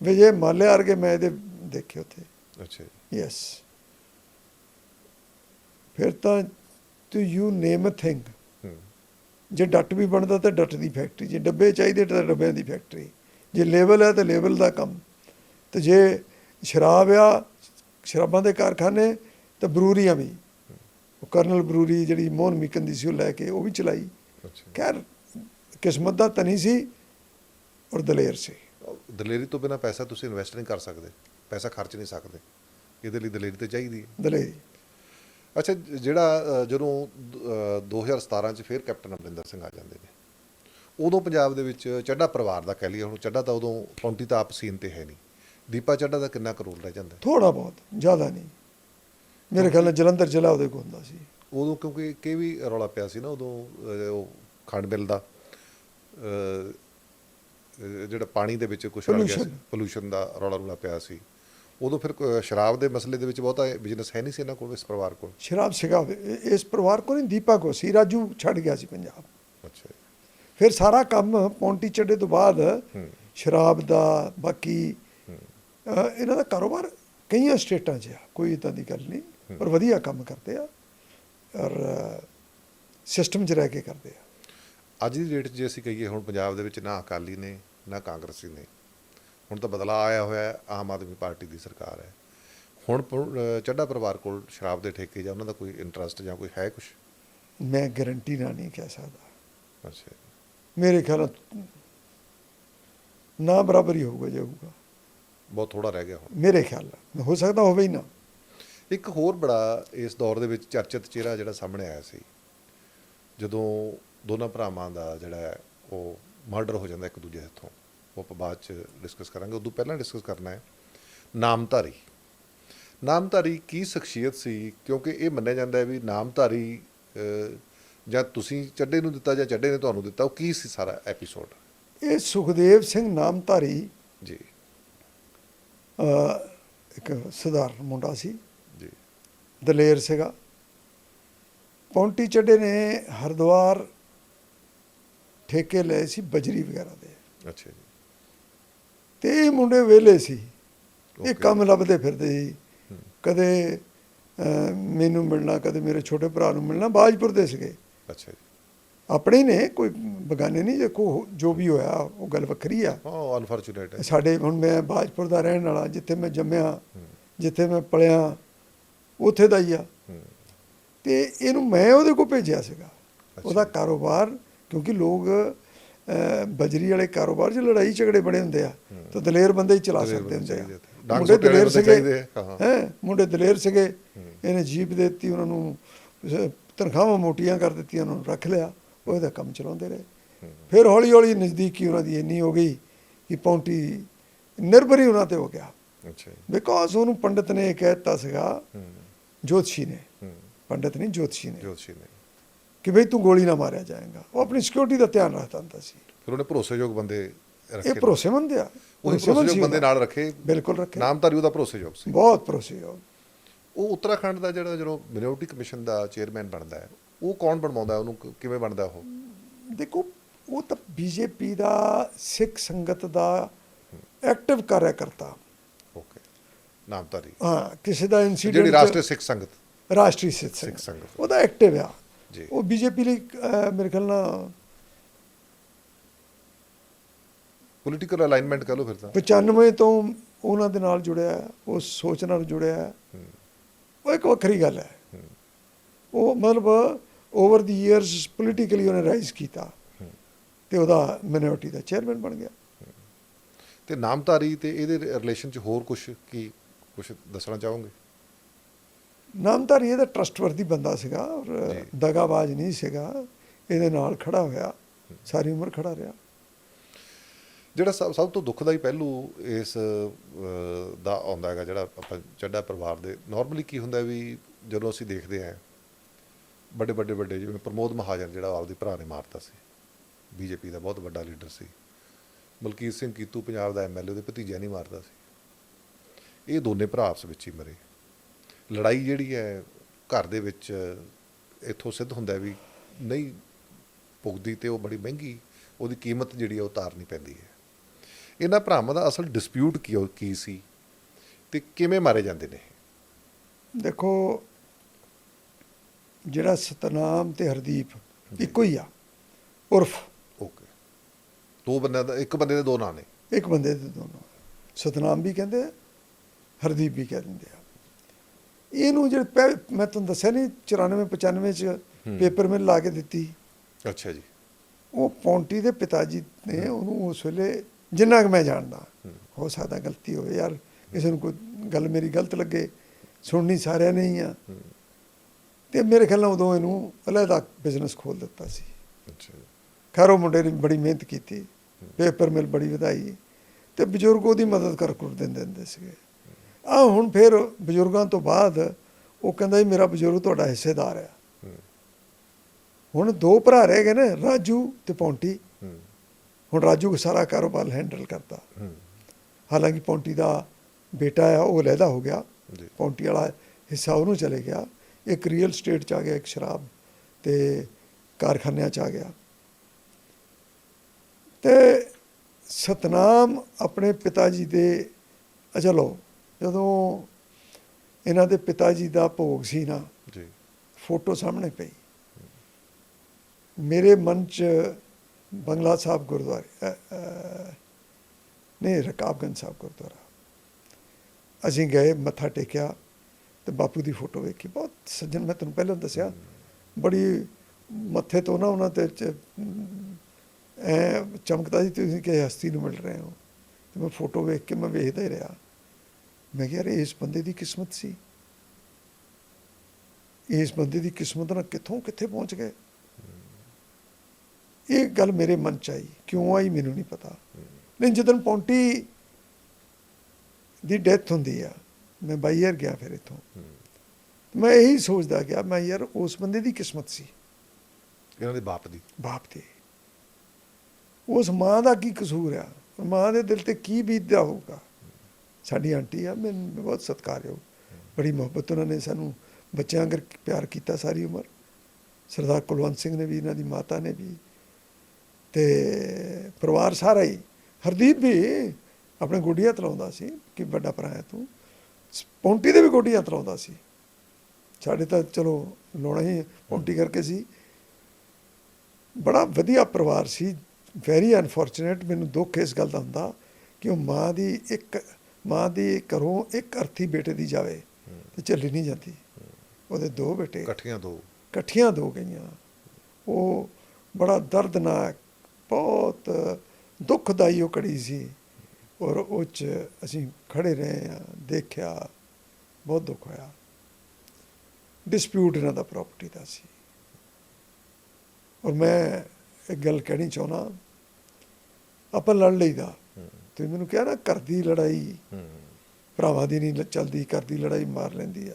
[SPEAKER 2] ਵਿਜੇ ਮਾਲਿਆ ਵਰਗੇ ਮੈਂ ਇਹਦੇ ਦੇਖੇ ਉੱਥੇ।
[SPEAKER 1] ਅੱਛਾ
[SPEAKER 2] ਯੈਸ ਫਿਰ ਤਾਂ to you name a thing ਜੇ ਡੱਟ ਵੀ ਬਣਦਾ ਤਾਂ ਡੱਟ ਦੀ ਫੈਕਟਰੀ। ਜੇ ਡੱਬੇ ਚਾਹੀਦੇ ਤਾਂ ਡੱਬਿਆਂ ਦੀ ਫੈਕਟਰੀ। ਜੇ ਲੇਬਲ ਹੈ ਤਾਂ ਲੇਬਲ ਦਾ ਕੰਮ। ਤੇ ਜੇ ਸ਼ਰਾਬ ਆ ਸ਼ਰਾਬਾਂ ਦੇ ਕਾਰਖਾਨੇ ਤਾਂ ਬਰੂਰੀਆਂ ਵੀ। ਉਹ ਕਰਨਲ ਬਰੂਰੀ ਜਿਹੜੀ ਮੋਹਨ ਮਿਕਨ ਦੀ ਸੀ ਉਹ ਲੈ ਕੇ ਉਹ ਵੀ ਚਲਾਈ। ਖੈਰ ਕਿਸਮਤ ਦਾ ਤਨੀ ਸੀ ਔਰ ਦਲੇਰ ਸੀ।
[SPEAKER 1] ਦਲੇਰੀ ਤੋਂ ਬਿਨਾ ਪੈਸਾ ਤੁਸੀਂ ਇਨਵੈਸਟ ਨਹੀਂ ਕਰ ਸਕਦੇ। ਪੈਸਾ ਖਰਚ ਨਹੀਂ ਸਕਦੇ। ਇਹਦੇ ਲਈ ਦਲੇਰੀ ਤੇ ਚਾਹੀਦੀ ਹੈ।
[SPEAKER 2] ਦਲੇਰੀ।
[SPEAKER 1] ਅੱਛਾ ਜਿਹੜਾ ਜਦੋਂ ਅ, 2017 ਚ ਫਿਰ ਕੈਪਟਨ ਅਮਰਿੰਦਰ ਸਿੰਘ ਆ ਜਾਂਦੇ ਨੇ। ਉਦੋਂ ਪੰਜਾਬ ਦੇ ਵਿੱਚ ਚੱਡਾ ਪਰਿਵਾਰ ਦਾ ਕਹਿ ਲਈਏ ਹੁਣ ਚੱਡਾ ਤਾਂ ਉਦੋਂ ਪੌਂਟੀ ਤਾਂ ਆਪ ਸੀਨ ਤੇ ਹੈ ਨਹੀਂ। ਦੀਪਾ ਚੱਡਾ ਦਾ ਕਿੰਨਾ ਕੁ ਰੋਲ ਰਹਿ ਜਾਂਦਾ?
[SPEAKER 2] ਥੋੜਾ ਬਹੁਤ ਜ਼ਿਆਦਾ ਨਹੀਂ। ਮੇਰੇ ਖਿਆਲ ਨਾਲ ਜਲੰਧਰ ਜ਼ਿਲ੍ਹਾ ਉਹਦੇ ਕੋਲ ਹੁੰਦਾ ਸੀ।
[SPEAKER 1] ਉਦੋਂ ਕਿਉਂਕਿ ਕਿ ਵੀ ਰੌਲਾ ਪਿਆ ਸੀ ਨਾ ਉਦੋਂ ਉਹ ਖੰਡ ਮਿਲ ਦਾ ਜਿਹੜਾ ਪਾਣੀ ਦੇ ਵਿੱਚ ਕੁਝ ਰਲ ਗਿਆ. ਪੋਲੂਸ਼ਨ ਦਾ ਰੌਲਾ ਰੌਲਾ ਪਿਆ ਸੀ। ਉਦੋਂ ਫਿਰ ਸ਼ਰਾਬ ਦੇ ਮਸਲੇ ਦੇ ਵਿੱਚ ਬਹੁਤਾ ਬਿਜ਼ਨਸ ਹੈ ਨਹੀਂ ਸੀ ਇਹਨਾਂ ਕੋਲ ਇਸ ਪਰਿਵਾਰ ਕੋਲ।
[SPEAKER 2] ਸ਼ਰਾਬ ਸਿਗਾ ਇਸ ਪਰਿਵਾਰ ਕੋਲ ਨਹੀਂ ਦੀਪਾ ਕੋ ਸੀ ਰਾਜੂ ਛੱਡ ਗਿਆ ਸੀ ਪੰਜਾਬ।
[SPEAKER 1] ਅੱਛਾ।
[SPEAKER 2] ਫਿਰ ਸਾਰਾ ਕੰਮ ਪੌਂਟੀ ਚੱਡੇ ਤੋਂ ਬਾਅਦ ਸ਼ਰਾਬ ਦਾ ਬਾਕੀ ਇਹਨਾਂ ਦਾ ਕਾਰੋਬਾਰ ਕਈਆਂ ਸਟੇਟਾਂ 'ਚ ਆ ਕੋਈ ਇਦਾਂ ਦੀ ਗੱਲ ਨਹੀਂ। ਪਰ ਵਧੀਆ ਕੰਮ ਕਰਦੇ ਆ ਔਰ ਸਿਸਟਮ 'ਚ ਰਹਿ ਕੇ ਕਰਦੇ ਆ।
[SPEAKER 1] ਅੱਜ ਦੀ ਡੇਟ 'ਚ ਜੇ ਅਸੀਂ ਕਹੀਏ ਹੁਣ ਪੰਜਾਬ ਦੇ ਵਿੱਚ ਨਾ ਅਕਾਲੀ ਨੇ ਨਾ ਕਾਂਗਰਸੀ ਨੇ ਹੁਣ ਤਾਂ ਬਦਲਾਅ ਆਇਆ ਹੋਇਆ ਹੈ ਆਮ ਆਦਮੀ ਪਾਰਟੀ ਦੀ ਸਰਕਾਰ ਹੈ। ਹੁਣ ਚੱਡਾ ਪਰਿਵਾਰ ਕੋਲ ਸ਼ਰਾਬ ਦੇ ਠੇਕੇ ਜਾਂ ਉਹਨਾਂ ਦਾ ਕੋਈ ਇੰਟਰਸਟ ਜਾਂ ਕੋਈ ਹੈ ਕੁਝ
[SPEAKER 2] ਮੈਂ ਗਾਰੰਟੀ ਨਾਲ ਨਹੀਂ ਕਹਿ ਸਕਦਾ।
[SPEAKER 1] ਅੱਛਾ।
[SPEAKER 2] ਮੇਰੇ ਖਿਆਲ ਨਾ ਬਰਾਬਰ ਹੀ ਹੋਊਗਾ ਜੇ ਹੋਊਗਾ।
[SPEAKER 1] ਬਹੁਤ ਥੋੜਾ ਰਹਿ ਗਿਆ ਹੁਣ।
[SPEAKER 2] ਮੇਰੇ ਖਿਆਲ ਨਾਲ। ਹੋ ਸਕਦਾ ਹੋਵੇ ਹੀ ਨਾ।
[SPEAKER 1] ਇੱਕ ਹੋਰ ਬੜਾ ਇਸ ਦੌਰ ਦੇ ਵਿੱਚ ਚਰਚਿਤ ਚਿਹਰਾ ਜਿਹੜਾ ਸਾਹਮਣੇ ਆਇਆ ਸੀ। ਜਦੋਂ ਦੋਨਾਂ ਭਰਾਵਾਂ ਦਾ ਜਿਹੜਾ ਉਹ ਮਰਡਰ ਹੋ ਜਾਂਦਾ ਇੱਕ ਦੂਜੇ ਹੱਥੋਂ। ਉਹ ਆਪਾਂ ਬਾਅਦ ਚ ਡਿਸਕਸ ਕਰਾਂਗੇ। ਉਦੋਂ ਪਹਿਲਾਂ ਡਿਸਕਸ ਕਰਨਾ ਹੈ ਨਾਮਧਾਰੀ। ਨਾਮਧਾਰੀ ਕੀ ਸ਼ਖਸੀਅਤ ਸੀ? ਕਿਉਂਕਿ ਇਹ ਮੰਨਿਆ ਜਾਂਦਾ ਹੈ ਵੀ ਨਾਮਧਾਰੀ ਜਾਂ ਤੁਸੀਂ ਚੱਡੇ ਨੂੰ ਦਿੱਤਾ ਜਾਂ ਚੱਡੇ ਨੇ ਤੁਹਾਨੂੰ ਦਿੱਤਾ ਉਹ ਕੀ ਸੀ ਸਾਰਾ ਐਪੀਸੋਡ
[SPEAKER 2] ਇਹ ਸੁਖਦੇਵ ਸਿੰਘ ਨਾਮਧਾਰੀ
[SPEAKER 1] ਜੀ।
[SPEAKER 2] ਇੱਕ ਸਧਾਰਨ ਮੁੰਡਾ ਸੀ। ਦਲੇਰ ਸੀਗਾ। ਪੌਂਟੀ ਚੱਡੇ ਨੇ ਹਰਿਦੁਆਰ ਠੇਕੇ ਲਏ ਸੀ ਬਜਰੀ ਵਗੈਰਾ ਦੇ।
[SPEAKER 1] ਅੱਛਾ ਜੀ।
[SPEAKER 2] ਤੇ ਇਹ ਮੁੰਡੇ ਵਿਹਲੇ ਸੀ। ਇਹ. ਕੰਮ ਲੱਭਦੇ ਫਿਰਦੇ ਸੀ। ਕਦੇ ਮੈਨੂੰ ਮਿਲਣਾ ਕਦੇ ਮੇਰੇ ਛੋਟੇ ਭਰਾ ਨੂੰ ਮਿਲਣਾ। ਬਾਜਪੁਰ ਦੇ ਸੀਗੇ।
[SPEAKER 1] ਅੱਛਾ ਜੀ।
[SPEAKER 2] ਆਪਣੇ ਨੇ ਕੋਈ ਬਗਾਨੇ ਨਹੀਂ ਜੇ ਕੋ ਜੋ ਵੀ ਹੋਇਆ ਉਹ ਗੱਲ ਵੱਖਰੀ ਆ।
[SPEAKER 1] ਹਾਂ ਅਨਫੋਰਚੂਨੇਟ ਹੈ।
[SPEAKER 2] ਸਾਡੇ ਹੁਣ ਮੈਂ ਬਾਜਪੁਰ ਦਾ ਰਹਿਣ ਵਾਲਾ ਜਿੱਥੇ ਮੈਂ ਜੰਮਿਆ ਜਿੱਥੇ ਮੈਂ ਪਲਿਆ ਉੱਥੇ ਦਾ ਹੀ ਆ। ਤੇ ਇਹਨੂੰ ਮੈਂ ਉਹਦੇ ਕੋਲ ਭੇਜਿਆ ਸੀਗਾ। ਉਹਦਾ ਕਾਰੋਬਾਰ ਕਿਉਂਕਿ ਲੋਕ ਬਜਰੀ ਵਾਲੇ ਕਾਰੋਬਾਰ 'ਚ ਲੜਾਈ ਝਗੜੇ ਬੜੇ ਹੁੰਦੇ ਆ। ਤਾਂ ਦਲੇਰ ਬੰਦੇ ਹੀ ਚਲਾ ਸਕਦੇ ਹੁੰਦੇ ਆ। ਮੁੰਡੇ ਦਲੇਰ ਸੀਗੇ।
[SPEAKER 1] ਹਾਂ।
[SPEAKER 2] ਮੁੰਡੇ ਦਲੇਰ ਸੀਗੇ। ਇਹਨੇ ਜੀਪ ਦਿੱਤੀ ਉਹਨਾਂ ਨੂੰ ਤਨਖਾਹਾਂ ਮੋਟੀਆਂ ਕਰ ਦਿੱਤੀਆਂ ਉਹਨਾਂ ਨੂੰ ਰੱਖ ਲਿਆ। ਉਹ ਇਹਦਾ ਕੰਮ ਚਲਾਉਂਦੇ ਰਹੇ। ਫਿਰ ਹੌਲੀ ਹੌਲੀ ਨਜ਼ਦੀਕੀ ਉਹਨਾਂ ਦੀ ਇੰਨੀ ਹੋ ਗਈ ਕਿ ਪੌਂਟੀ ਨਿਰਭਰ ਉਹਨਾਂ ਤੇ ਹੋ ਗਿਆ।
[SPEAKER 1] ਅੱਛਾ
[SPEAKER 2] ਬਿਕੋਜ਼ ਉਹਨੂੰ ਪੰਡਤ ਨੇ ਇਹ ਕਹਿ ਦਿੱਤਾ ਸੀਗਾ ਜੋਤਸ਼ੀ ਨੇ। ਪੰਡਤ ਨਹੀਂ ਜੋਤਸ਼ੀ ਨੇ।
[SPEAKER 1] ਜੋਤਸ਼ੀ ਨੇ।
[SPEAKER 2] ਕਿ ਬਈ ਤੂੰ ਗੋਲੀ ਨਾ ਮਾਰਿਆ ਜਾਏਗਾ। ਉਹ ਆਪਣੀ ਸਿਕਿਉਰਿਟੀ ਦਾ ਧਿਆਨ ਰੱਖਦਾ ਹੁੰਦਾ ਸੀ।
[SPEAKER 1] ਫਿਰ ਉਹਨੇ ਭਰੋਸੇਯੋਗ ਬੰਦੇ ਰੱਖੇ
[SPEAKER 2] ਇਹ ਭਰੋਸੇਮੰਦ ਆ।
[SPEAKER 1] ਉਹ
[SPEAKER 2] ਭਰੋਸੇਮੰਦ
[SPEAKER 1] ਭਰੋਸੇਯੋਗ ਬੰਦੇ। ਨਾਲ ਰੱਖੇ।
[SPEAKER 2] ਬਿਲਕੁਲ ਰੱਖੇ।
[SPEAKER 1] ਨਾਮਧਾਰੀ ਉਹਦਾ ਭਰੋਸੇਯੋਗ ਸੀ।
[SPEAKER 2] ਬਹੁਤ ਭਰੋਸੇਯੋਗ।
[SPEAKER 1] ਉਹ ਉੱਤਰਾਖੰਡ ਦਾ ਜਿਹੜਾ ਜਦੋਂ ਮਿਨੋਰਟੀ ਕਮਿਸ਼ਨ ਦਾ ਚੇਅਰਮੈਨ ਬਣਦਾ ਹੈ ਉਹ ਕੌਣ ਬਣਵਾਉਂਦਾ? ਉਹਨੂੰ ਕਿਵੇਂ ਬਣਦਾ ਉਹ?
[SPEAKER 2] ਦੇਖੋ ਉਹ ਤਾਂ ਬੀਜੇਪੀ ਦਾ ਸਿੱਖ ਸੰਗਤ ਦਾ ਐਕਟਿਵ ਕਾਰਿਆਕਰਤਾ।
[SPEAKER 1] ਓਕੇ ਨਾਮਧਾਰੀ
[SPEAKER 2] ਹਾਂ ਕਿਸੇ ਦਾ ਇਨਸੀਡੈਂਟ
[SPEAKER 1] ਜਿਹੜੀ ਰਾਸ਼ਟਰੀ ਸਿੱਖ ਸੰਗਤ।
[SPEAKER 2] ਰਾਸ਼ਟਰੀ ਸਿੱਖ
[SPEAKER 1] ਸਿੱਖ
[SPEAKER 2] ਸੰਗਤ। ਉਹਦਾ ਐਕਟਿਵ ਆ।
[SPEAKER 1] ਜੀ।
[SPEAKER 2] ਉਹ ਬੀਜੇਪੀ ਲਈ ਮੇਰੇ ਖਿਆਲ ਨਾਲ
[SPEAKER 1] ਪੋਲੀਟੀਕਲ ਅਲਾਈਨਮੈਂਟ ਕਹ ਲਓ ਫਿਰ ਤਾਂ।
[SPEAKER 2] 95 ਤੋਂ ਉਹਨਾਂ ਦੇ ਨਾਲ ਜੁੜਿਆ ਹੈ, ਉਸ ਸੋਚ ਨਾਲ ਜੁੜਿਆ ਉਹ ਇੱਕ ਵੱਖਰੀ ਗੱਲ ਹੈ। ਉਹ ਮਤਲਬ ਓਵਰ ਦੀ ਇਅਰਸ ਪੋਲੀਟੀਕਲੀ ਉਹਨੇ ਰਾਈਜ਼ ਕੀਤਾ। ਤੇ ਉਹਦਾ ਮਿਨੋਰਟੀ ਦਾ ਚੇਅਰਮੈਨ ਬਣ ਗਿਆ।
[SPEAKER 1] ਤੇ ਨਾਮਧਾਰੀ ਤੇ ਇਹਦੇ ਰਿਲੇਸ਼ਨ ਚ ਹੋਰ ਕੁਝ ਕੀ ਕੁਝ ਦੱਸਣਾ ਚਾਹੋਗੇ?
[SPEAKER 2] ਨਾਮਧਾਰੀ ਇਹਦਾ ਟਰਸਟਵਰਦੀ ਬੰਦਾ ਸੀਗਾ ਔਰ। ਦਗਾਬਾਜ਼ ਨਹੀਂ ਸੀਗਾ। ਇਹਦੇ ਨਾਲ ਖੜਾ ਹੋਇਆ ਸਾਰੀ ਉਮਰ ਖੜਾ ਰਿਹਾ।
[SPEAKER 1] ਜਿਹੜਾ ਸਭ ਸਭ ਤੋਂ ਦੁਖਦਾਈ ਪਹਿਲੂ ਇਸ ਦਾ ਆਉਂਦਾ ਹੈਗਾ ਜਿਹੜਾ ਆਪਾਂ ਚੱਡਾ ਪਰਿਵਾਰ ਦੇ ਨਾਰਮਲੀ ਕੀ ਹੁੰਦਾ ਵੀ ਜਦੋਂ ਅਸੀਂ ਦੇਖਦੇ ਆਂ ਵੱਡੇ ਵੱਡੇ ਵੱਡੇ ਜਿਵੇਂ ਪ੍ਰਮੋਦ ਮਹਾਜਨ ਜਿਹੜਾ ਆਪਦੇ ਭਰਾ ਨੇ ਮਾਰਤਾ ਸੀ ਬੀਜੇਪੀ ਦਾ ਬਹੁਤ ਵੱਡਾ ਲੀਡਰ ਸੀ। ਮਲਕੀਤ ਸਿੰਘ ਕੀਤੂ ਪੰਜਾਬ ਦਾ ਐਮਐਲਏ ਦੇ ਭਤੀਜਾ ਨਹੀਂ ਮਾਰਦਾ ਸੀ। ਇਹ ਦੋਨੇ ਭਰਾ ਆਪਸ ਵਿੱਚ ਹੀ ਮਰੇ। ਲੜਾਈ ਜਿਹੜੀ ਹੈ ਘਰ ਦੇ ਵਿੱਚ ਇੱਥੋਂ ਸਿੱਧ ਹੁੰਦਾ ਵੀ ਨਹੀਂ ਪੁੱਗਦੀ ਤੇ ਉਹ ਬੜੀ ਮਹਿੰਗੀ ਉਹਦੀ ਕੀਮਤ ਜਿਹੜੀ ਹੈ ਉਹ ਉਤਾਰਨੀ ਪੈਂਦੀ ਹੈ। ਇਹਨਾਂ ਭਰਾਵਾਂ ਦਾ ਅਸਲ ਡਿਸਪਿਊਟ ਕੀ ਕੀ ਸੀ ਤੇ ਕਿਵੇਂ ਮਾਰੇ ਜਾਂਦੇ ਨੇ
[SPEAKER 2] ਦੇਖੋ ਜਿਹੜਾ ਸਤਨਾਮ ਤੇ ਹਰਦੀਪ ਇੱਕੋ ਹੀ ਆ ਉਰਫ।
[SPEAKER 1] ਓਕੇ। ਦੋ ਬੰਦਿਆਂ ਦਾ ਇੱਕ ਬੰਦੇ ਦੇ ਦੋ ਨਾਂ ਨੇ।
[SPEAKER 2] ਇੱਕ ਬੰਦੇ ਦੇ ਦੋਨੋਂ ਸਤਨਾਮ ਵੀ ਕਹਿੰਦੇ ਆ ਹਰਦੀਪ ਵੀ ਕਹਿ ਦਿੰਦੇ ਆ। ਇਹਨੂੰ ਜਿਹੜੇ ਮੈਂ ਤੁਹਾਨੂੰ ਦੱਸਿਆ ਨਹੀਂ 94 95 ਚ। ਪੇਪਰ ਮਿਲ ਲਾ ਕੇ ਦਿੱਤੀ।
[SPEAKER 1] ਅੱਛਾ ਜੀ।
[SPEAKER 2] ਉਹ ਪੌਂਟੀ ਦੇ ਪਿਤਾ ਜੀ ਨੇ ਉਹਨੂੰ ਉਸ ਵੇਲੇ ਜਿੰਨਾ ਕਿ ਮੈਂ ਜਾਣਦਾ
[SPEAKER 1] ਹੂੰ।
[SPEAKER 2] ਸਕਦਾ ਗਲਤੀ ਹੋਵੇ ਯਾਰ ਕਿਸੇ ਨੂੰ ਕੋਈ ਗੱਲ ਮੇਰੀ ਗਲਤ ਲੱਗੇ ਸੁਣਨੀ ਸਾਰਿਆਂ ਨੇ ਹੀ ਆ। ਤੇ ਮੇਰੇ ਖਿਆਲ ਨਾਲ ਉਦੋਂ ਇਹਨੂੰ ਅਲੱਗਾ ਬਿਜ਼ਨਸ ਖੋਲ ਦਿੱਤਾ ਸੀ।
[SPEAKER 1] ਅੱਛਾ
[SPEAKER 2] ਖੈਰ ਉਹ ਮੁੰਡੇ ਨੇ ਬੜੀ ਮਿਹਨਤ ਕੀਤੀ ਪੇਪਰ ਮਿਲ ਬੜੀ ਵਧਾਈ। ਤੇ ਬਜ਼ੁਰਗ ਉਹਦੀ ਮਦਦ ਕਰ ਕਰ ਦਿੰਦੇ ਹੁੰਦੇ ਸੀਗੇ। ਆ ਹੁਣ ਫਿਰ ਬਜ਼ੁਰਗਾਂ ਤੋਂ ਬਾਅਦ ਉਹ ਕਹਿੰਦਾ ਜੀ ਮੇਰਾ ਬਜ਼ੁਰਗ ਤੁਹਾਡਾ ਹਿੱਸੇਦਾਰ ਆ ਹੁਣ ਦੋ ਭਰਾ ਰਹਿ ਗਏ ਨੇ ਰਾਜੂ ਤੇ ਪੌਂਟੀ। ਹੁਣ ਰਾਜੂ ਸਾਰਾ ਕਾਰੋਬਾਰ ਹੈਂਡਲ ਕਰਦਾ ਹਾਲਾਂਕਿ ਪੌਂਟੀ ਦਾ ਬੇਟਾ ਆ ਉਹ ਅਲੱਗਾ ਹੋ ਗਿਆ। ਪੌਂਟੀ ਵਾਲਾ ਹਿੱਸਾ ਉਹਨੂੰ ਚਲੇ ਗਿਆ। ਇੱਕ ਰੀਅਲ ਸਟੇਟ ਚ ਆ ਗਿਆ ਇੱਕ ਸ਼ਰਾਬ ਤੇ ਕਾਰਖਾਨਿਆਂ ਚ ਆ ਗਿਆ। ਤੇ ਸਤਨਾਮ ਆਪਣੇ ਪਿਤਾ ਜੀ ਦੇ ਅ ਚਲੋ ਜਦੋਂ ਇਹਨਾਂ ਦੇ ਪਿਤਾ ਜੀ ਦਾ ਭੋਗ ਸੀ ਨਾ
[SPEAKER 1] ਜੀ।
[SPEAKER 2] ਫੋਟੋ ਸਾਹਮਣੇ ਪਈ। ਮੇਰੇ ਮਨ ਚ ਬੰਗਲਾ ਸਾਹਿਬ ਗੁਰਦੁਆਰੇ ਨਹੀਂ ਰਕਾਬਗੰਜ ਸਾਹਿਬ ਗੁਰਦੁਆਰਾ। ਅਸੀਂ ਗਏ ਮੱਥਾ ਟੇਕਿਆ ਤੇ ਬਾਪੂ ਦੀ ਫੋਟੋ ਵੇਖੀ। ਬਹੁਤ ਸੱਜਣ ਮੈਂ ਤੁਹਾਨੂੰ ਪਹਿਲਾਂ ਦੱਸਿਆ ਬੜੀ ਮੱਥੇ ਤੋਂ ਨਾ ਉਹਨਾਂ ਤੇ ਐ ਚਮਕਦਾ ਸੀ ਤੁਸੀਂ ਕਿ ਹਸਤੀ ਨੂੰ ਮਿਲ ਰਹੇ ਹੋ। ਤੇ ਮੈਂ ਫੋਟੋ ਵੇਖ ਕੇ ਮੈਂ ਵੇਖਦਾ ਹੀ ਰਿਹਾ। ਮੈਂ ਕਿਹਾ ਯਾਰ ਇਸ ਬੰਦੇ ਦੀ ਕਿਸਮਤ ਸੀ। ਇਸ ਬੰਦੇ ਦੀ ਕਿਸਮਤ ਨਾਲ ਕਿੱਥੋਂ ਕਿੱਥੇ ਪਹੁੰਚ ਗਏ? ਇਹ ਗੱਲ ਮੇਰੇ ਮਨ ਚ ਆਈ। ਕਿਉਂ ਆਈ ਮੈਨੂੰ ਨਹੀਂ ਪਤਾ। ਨਹੀਂ ਜਦੋਂ ਪੌਂਟੀ ਦੀ ਡੈਥ ਹੁੰਦੀ ਆ ਮੈਂ ਬਾਈਅਰ ਗਿਆ ਫਿਰ ਇੱਥੋਂ। ਮੈਂ ਇਹੀ ਸੋਚਦਾ ਗਿਆ ਮੈਂ ਯਾਰ ਉਸ ਬੰਦੇ ਦੀ ਕਿਸਮਤ ਸੀ।
[SPEAKER 1] ਇਹਨਾਂ ਦੇ ਬਾਪ ਦੀ।
[SPEAKER 2] ਬਾਪ ਦੇ। ਉਸ ਮਾਂ ਦਾ ਕੀ ਕਸੂਰ ਆ? ਮਾਂ ਦੇ ਦਿਲ ਤੇ ਕੀ ਬੀਤਦਾ ਹੋਊਗਾ? ਸਾਡੀ ਆਂਟੀ ਆ ਮੈਨੂੰ ਬਹੁਤ ਸਤਿਕਾਰਯੋਗ। ਬੜੀ ਮੁਹੱਬਤ ਉਹਨਾਂ ਨੇ ਸਾਨੂੰ ਬੱਚਿਆਂ ਅੰਗਰ ਪਿਆਰ ਕੀਤਾ ਸਾਰੀ ਉਮਰ। ਸਰਦਾਰ ਕੁਲਵੰਤ ਸਿੰਘ ਨੇ ਵੀ, ਇਹਨਾਂ ਦੀ ਮਾਤਾ ਨੇ ਵੀ। ਤੇ ਪਰਿਵਾਰ ਸਾਰਾ ਹੀ। ਹਰਦੀਪ ਵੀ ਆਪਣੇ ਗੋਡੀਆਂ ਤਲਾਉਂਦਾ ਸੀ ਕਿ ਵੱਡਾ ਭਰਾ ਹੈ ਤੂੰ। ਪੌਂਟੀ ਦੇ ਵੀ ਗੋਡੀਆਂ ਤਲਾਉਂਦਾ ਸੀ। ਸਾਡੇ ਤਾਂ ਚਲੋ ਲਾਉਣਾ ਹੀ ਪੌਂਟੀ ਕਰਕੇ ਸੀ। ਬੜਾ ਵਧੀਆ ਪਰਿਵਾਰ ਸੀ। ਵੈਰੀ ਅਨਫੋਰਚੂਨੇਟ ਮੈਨੂੰ ਦੁੱਖ ਇਸ ਗੱਲ ਦਾ ਹੁੰਦਾ ਕਿ ਉਹ ਮਾਂ ਦੀ ਇੱਕ ਮਾਂ ਦੀ ਘਰੋਂ ਇੱਕ ਅਰਥੀ ਬੇਟੇ ਦੀ ਜਾਵੇ ਤੇ ਚੱਲੀ ਨਹੀਂ ਜਾਂਦੀ। ਉਹਦੇ ਦੋ ਬੇਟੇ।
[SPEAKER 1] ਇਕੱਠੀਆਂ ਦੋ।
[SPEAKER 2] ਇਕੱਠੀਆਂ ਦੋ ਗਈਆਂ। ਉਹ ਬੜਾ ਦਰਦਨਾਕ ਬਹੁਤ ਦੁਖਦਾਈ ਉਹ ਕੜੀ ਸੀ। ਔਰ ਉਹ 'ਚ ਅਸੀਂ ਖੜੇ ਰਹੇ ਆ ਦੇਖਿਆ ਬਹੁਤ ਦੁੱਖ ਹੋਇਆ। ਡਿਸਪਿਊਟ ਇਹਨਾਂ ਦਾ ਪ੍ਰਾਪਰਟੀ ਦਾ ਸੀ। ਔਰ ਮੈਂ ਇੱਕ ਗੱਲ ਕਹਿਣੀ ਚਾਹੁੰਦਾ ਆਪਾਂ ਲੜ ਲਈਦਾ। ਤੇ ਮੈਨੂੰ ਕਿਹਾ ਨਾ ਘਰ ਦੀ ਲੜਾਈ ਭਰਾਵਾਂ ਦੀ ਨਹੀਂ ਚੱਲਦੀ ਘਰ ਦੀ ਲੜਾਈ ਮਾਰ ਲੈਂਦੀ ਆ।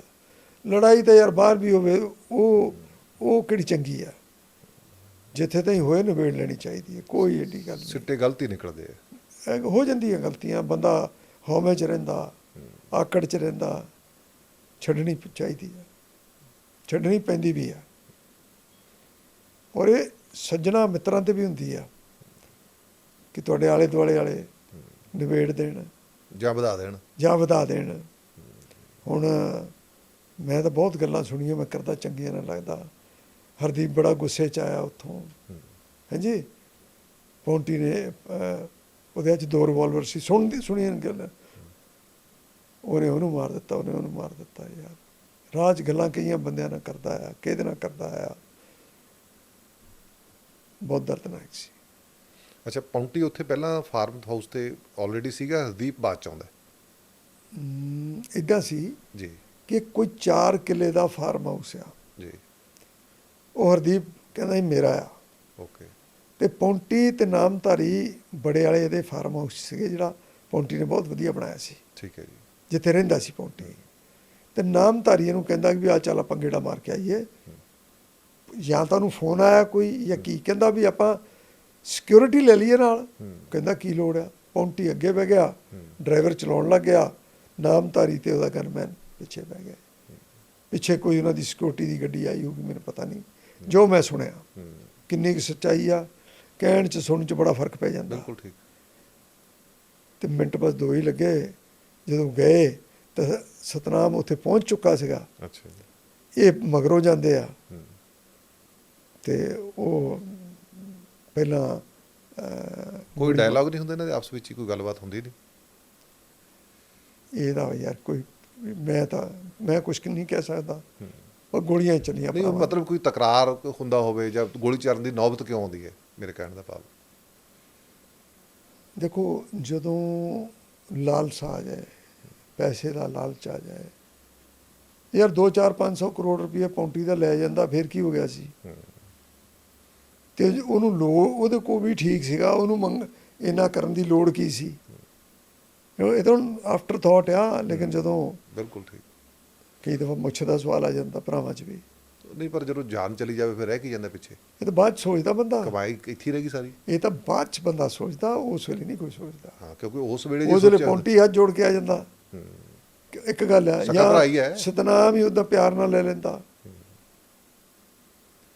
[SPEAKER 2] ਲੜਾਈ ਤਾਂ ਯਾਰ ਬਾਹਰ ਵੀ ਹੋਵੇ ਉਹ ਉਹ ਕਿਹੜੀ ਚੰਗੀ ਆ? ਜਿੱਥੇ ਤਾਈਂ ਹੋਏ ਨਿਬੇੜ ਲੈਣੀ ਚਾਹੀਦੀ ਹੈ ਕੋਈ ਏਡੀ ਗੱਲ ਨਹੀਂ।
[SPEAKER 1] ਸਿੱਟੇ ਗਲਤੀ ਨਿਕਲਦੇ ਆ।
[SPEAKER 2] ਹੋ ਜਾਂਦੀਆਂ ਗਲਤੀਆਂ ਬੰਦਾ ਹਉਮੈ ਚ ਰਹਿੰਦਾ ਆਕੜ ਚ ਰਹਿੰਦਾ ਛੱਡਣੀ ਚਾਹੀਦੀ ਹੈ ਛੱਡਣੀ ਪੈਂਦੀ ਵੀ ਆ। ਔਰ ਇਹ ਸੱਜਣਾ ਮਿੱਤਰਾਂ ਤੇ ਵੀ ਹੁੰਦੀ ਆ ਕਿ ਤੁਹਾਡੇ ਆਲੇ ਦੁਆਲੇ ਵਾਲੇ ਨਿਬੇੜ ਦੇਣ।
[SPEAKER 1] ਜਾਂ ਵਧਾ ਦੇਣ।
[SPEAKER 2] ਜਾਂ ਵਧਾ ਦੇਣ। ਹੁਣ ਮੈਂ ਤਾਂ ਬਹੁਤ ਗੱਲਾਂ ਸੁਣੀਆਂ ਮੈਂ ਕਰਦਾ ਚੰਗੀਆਂ ਨਾ ਲੱਗਦਾ। ਹਰਦੀਪ ਬੜਾ ਗੁੱਸੇ ਚ ਆਇਆ ਉੱਥੋਂ। ਹਾਂਜੀ? ਪੌਂਟੀ ਨੇ ਉਹਦੇ ਵਿੱਚ ਦੋ ਰਿਵਾਲਵਰ ਸੀ। ਸੁਣਦੀ ਸੁਣੀਆਂ ਗੱਲ। ਉਹਨੇ ਉਹਨੂੰ ਮਾਰ ਦਿੱਤਾ ਉਹਨੇ ਉਹਨੂੰ ਮਾਰ ਦਿੱਤਾ ਯਾਰ। ਰਾਜ ਗੱਲਾਂ ਕਈਆਂ ਬੰਦਿਆਂ ਨਾਲ ਕਰਦਾ ਆ ਕਿਹਦੇ ਨਾਲ ਕਰਦਾ ਆ ਬਹੁਤ ਦਰਦਨਾਕ ਸੀ।
[SPEAKER 1] ਅੱਛਾ ਪੌਂਟੀ ਉੱਥੇ ਪਹਿਲਾਂ ਫਾਰਮ ਹਾਊਸ ਤੇ ਆਲਰੇਡੀ ਸੀਗਾ ਹਰਦੀਪ ਬਾਅਦ ਚ ਆਉਂਦਾ।
[SPEAKER 2] ਇਦਾਂ ਸੀ
[SPEAKER 1] ਜੀ।
[SPEAKER 2] ਕਿ ਕੋਈ 4 ਕਿੱਲੇ ਦਾ ਫਾਰਮ ਹਾਊਸ ਆ।
[SPEAKER 1] ਜੀ।
[SPEAKER 2] ਉਹ ਹਰਦੀਪ ਕਹਿੰਦਾ ਇਹ ਮੇਰਾ ਆ।
[SPEAKER 1] ਓਕੇ
[SPEAKER 2] ਤੇ ਪੌਂਟੀ ਤੇ ਨਾਮਧਾਰੀ ਬੜੇ ਵਾਲੇ ਇਹਦੇ ਫਾਰਮ ਹਾਊਸ ਸੀਗੇ ਜਿਹੜਾ ਪੌਂਟੀ ਨੇ ਬਹੁਤ ਵਧੀਆ ਬਣਾਇਆ ਸੀ।
[SPEAKER 1] ਠੀਕ ਹੈ ਜੀ।
[SPEAKER 2] ਜਿੱਥੇ ਰਹਿੰਦਾ ਸੀ ਪੌਂਟੀ। ਤੇ ਨਾਮਧਾਰੀ ਇਹਨੂੰ ਕਹਿੰਦਾ ਕਿ ਵੀ ਆ ਚੱਲ ਆਪਾਂ ਗੇੜਾ ਮਾਰ ਕੇ ਆਈਏ। ਜਾਂ ਤਾਂ ਉਹਨੂੰ ਫੋਨ ਆਇਆ ਕੋਈ ਜਾਂ ਕੀ ਕਹਿੰਦਾ ਵੀ ਆਪਾਂ ਸਿਕਿਉਰਿਟੀ ਲੈ ਲਈਏ ਨਾਲ। ਕਹਿੰਦਾ ਕੀ ਲੋੜ ਆ? ਪੌਂਟੀ ਅੱਗੇ ਬਹਿ ਗਿਆ ਡਰਾਈਵਰ ਚਲਾਉਣ ਲੱਗ ਗਿਆ ਨਾਮਧਾਰੀ ਤੇ ਉਹਦਾ ਗਨਮੈਨ ਪਿੱਛੇ ਬਹਿ ਗਿਆ। ਪਿੱਛੇ ਕੋਈ ਉਹਨਾਂ ਦੀ ਸਿਕਿਉਰਿਟੀ ਦੀ ਗੱਡੀ ਆਈ ਹੋਊਗੀ ਮੈਨੂੰ ਪਤਾ ਨਹੀਂ। ਜੋ ਮੈਂ ਸੁਣਿਆ ਕਿੰਨੀ ਕੁ ਸੱਚਾਈ ਆ ਕਹਿਣ ਚ ਸੁਣਨ ਚ ਬੜਾ ਫ਼ਰਕ ਪੈ ਜਾਂਦਾ।
[SPEAKER 1] ਬਿਲਕੁਲ ਠੀਕ।
[SPEAKER 2] ਤੇ ਮਿੰਟ ਬਸ ਦੋ ਹੀ ਲੱਗੇ। ਜਦੋਂ ਗਏ ਤਾਂ ਸਤਨਾਮ ਉੱਥੇ ਪਹੁੰਚ ਚੁੱਕਾ ਸੀਗਾ।
[SPEAKER 1] ਅੱਛਾ
[SPEAKER 2] ਇਹ ਮਗਰੋਂ ਜਾਂਦੇ ਆ। ਤੇ ਉਹ ਪਹਿਲਾਂ
[SPEAKER 1] ਕੋਈ ਡਾਇਲੌਗ ਨਹੀਂ ਹੁੰਦਾ ਇਹਨਾਂ ਦੇ ਆਪਸ ਵਿੱਚ ਹੀ ਕੋਈ ਗੱਲਬਾਤ ਹੁੰਦੀ ਨਹੀਂ?
[SPEAKER 2] ਇਹਦਾ ਯਾਰ ਕੋਈ ਮੈਂ ਤਾਂ ਮੈਂ ਕੁਝ ਨਹੀਂ ਕਹਿ ਸਕਦਾ। ਉਹ ਗੋਲੀਆਂ ਚੱਲੀਆਂ
[SPEAKER 1] ਨਹੀਂ। ਮਤਲਬ ਕੋਈ ਤਕਰਾਰ ਹੁੰਦਾ ਹੋਵੇ ਜਾਂ ਗੋਲੀ ਚੱਲਣ ਦੀ ਨੌਬਤ ਕਿਉਂ ਆਉਂਦੀ ਹੈ ਮੇਰੇ ਕਹਿਣ ਦਾ ਭਾਵ?
[SPEAKER 2] ਦੇਖੋ ਜਦੋਂ ਲਾਲਸਾ ਆ ਜਾਏ ਪੈਸੇ ਦਾ ਲਾਲਚ ਆ ਜਾਏ ਯਾਰ 2 4 500 ਕਰੋੜ ਰੁਪਏ ਪੌਂਟੀ ਦਾ ਲੈ ਜਾਂਦਾ ਫਿਰ ਕੀ ਹੋ ਗਿਆ ਸੀ? ਤੇ ਉਹਨੂੰ ਲੋ ਉਹਦੇ ਕੋ ਵੀ ਠੀਕ ਸੀਗਾ ਉਹਨੂੰ ਮੰਗ ਇੰਨਾ ਕਰਨ ਦੀ ਲੋੜ ਕੀ ਸੀ? ਇਹ ਤਾਂ ਆਫਟਰ ਥਾਟ ਆ ਲੇਕਿਨ ਜਦੋਂ
[SPEAKER 1] ਬਿਲਕੁਲ ਠੀਕ।
[SPEAKER 2] ਕਈ ਦਫਾ ਮੁੱਛ ਦਾ ਸਵਾਲ ਆ ਜਾਂਦਾ ਭਰਾਵਾਂ 'ਚ ਵੀ।
[SPEAKER 1] ਨਹੀਂ ਪਰ ਜਦੋਂ ਜਾਨ ਚਲੀ ਜਾਵੇ ਫਿਰ ਰਹਿ ਕੀ ਜਾਂਦਾ ਪਿੱਛੇ?
[SPEAKER 2] ਇਹ ਤਾਂ ਬਾਅਦ ਸੋਚਦਾ ਬੰਦਾ।
[SPEAKER 1] ਕਮਾਈ ਇੱਥੇ ਹੀ ਰਹੇਗੀ ਸਾਰੀ?
[SPEAKER 2] ਇਹ ਤਾਂ ਬਾਅਦ ਚ ਬੰਦਾ ਸੋਚਦਾ ਉਸ ਵੇਲੇ ਨਹੀਂ ਕੋਈ ਸੋਚਦਾ।
[SPEAKER 1] ਹਾਂ ਕਿਉਂਕਿ ਉਸ ਵੇਲੇ ਜੇ
[SPEAKER 2] ਉਸ ਵੇਲੇ ਪੌਂਟੀ ਹੱਥ ਜੋੜ ਕੇ ਆ ਜਾਂਦਾ। ਇੱਕ ਗੱਲ ਹੈ
[SPEAKER 1] ਹੀ ਹੈ।
[SPEAKER 2] ਸਤਨਾਮ ਹੀ ਉਹਦਾ ਪਿਆਰ ਨਾਲ ਲੈ ਲੈਂਦਾ।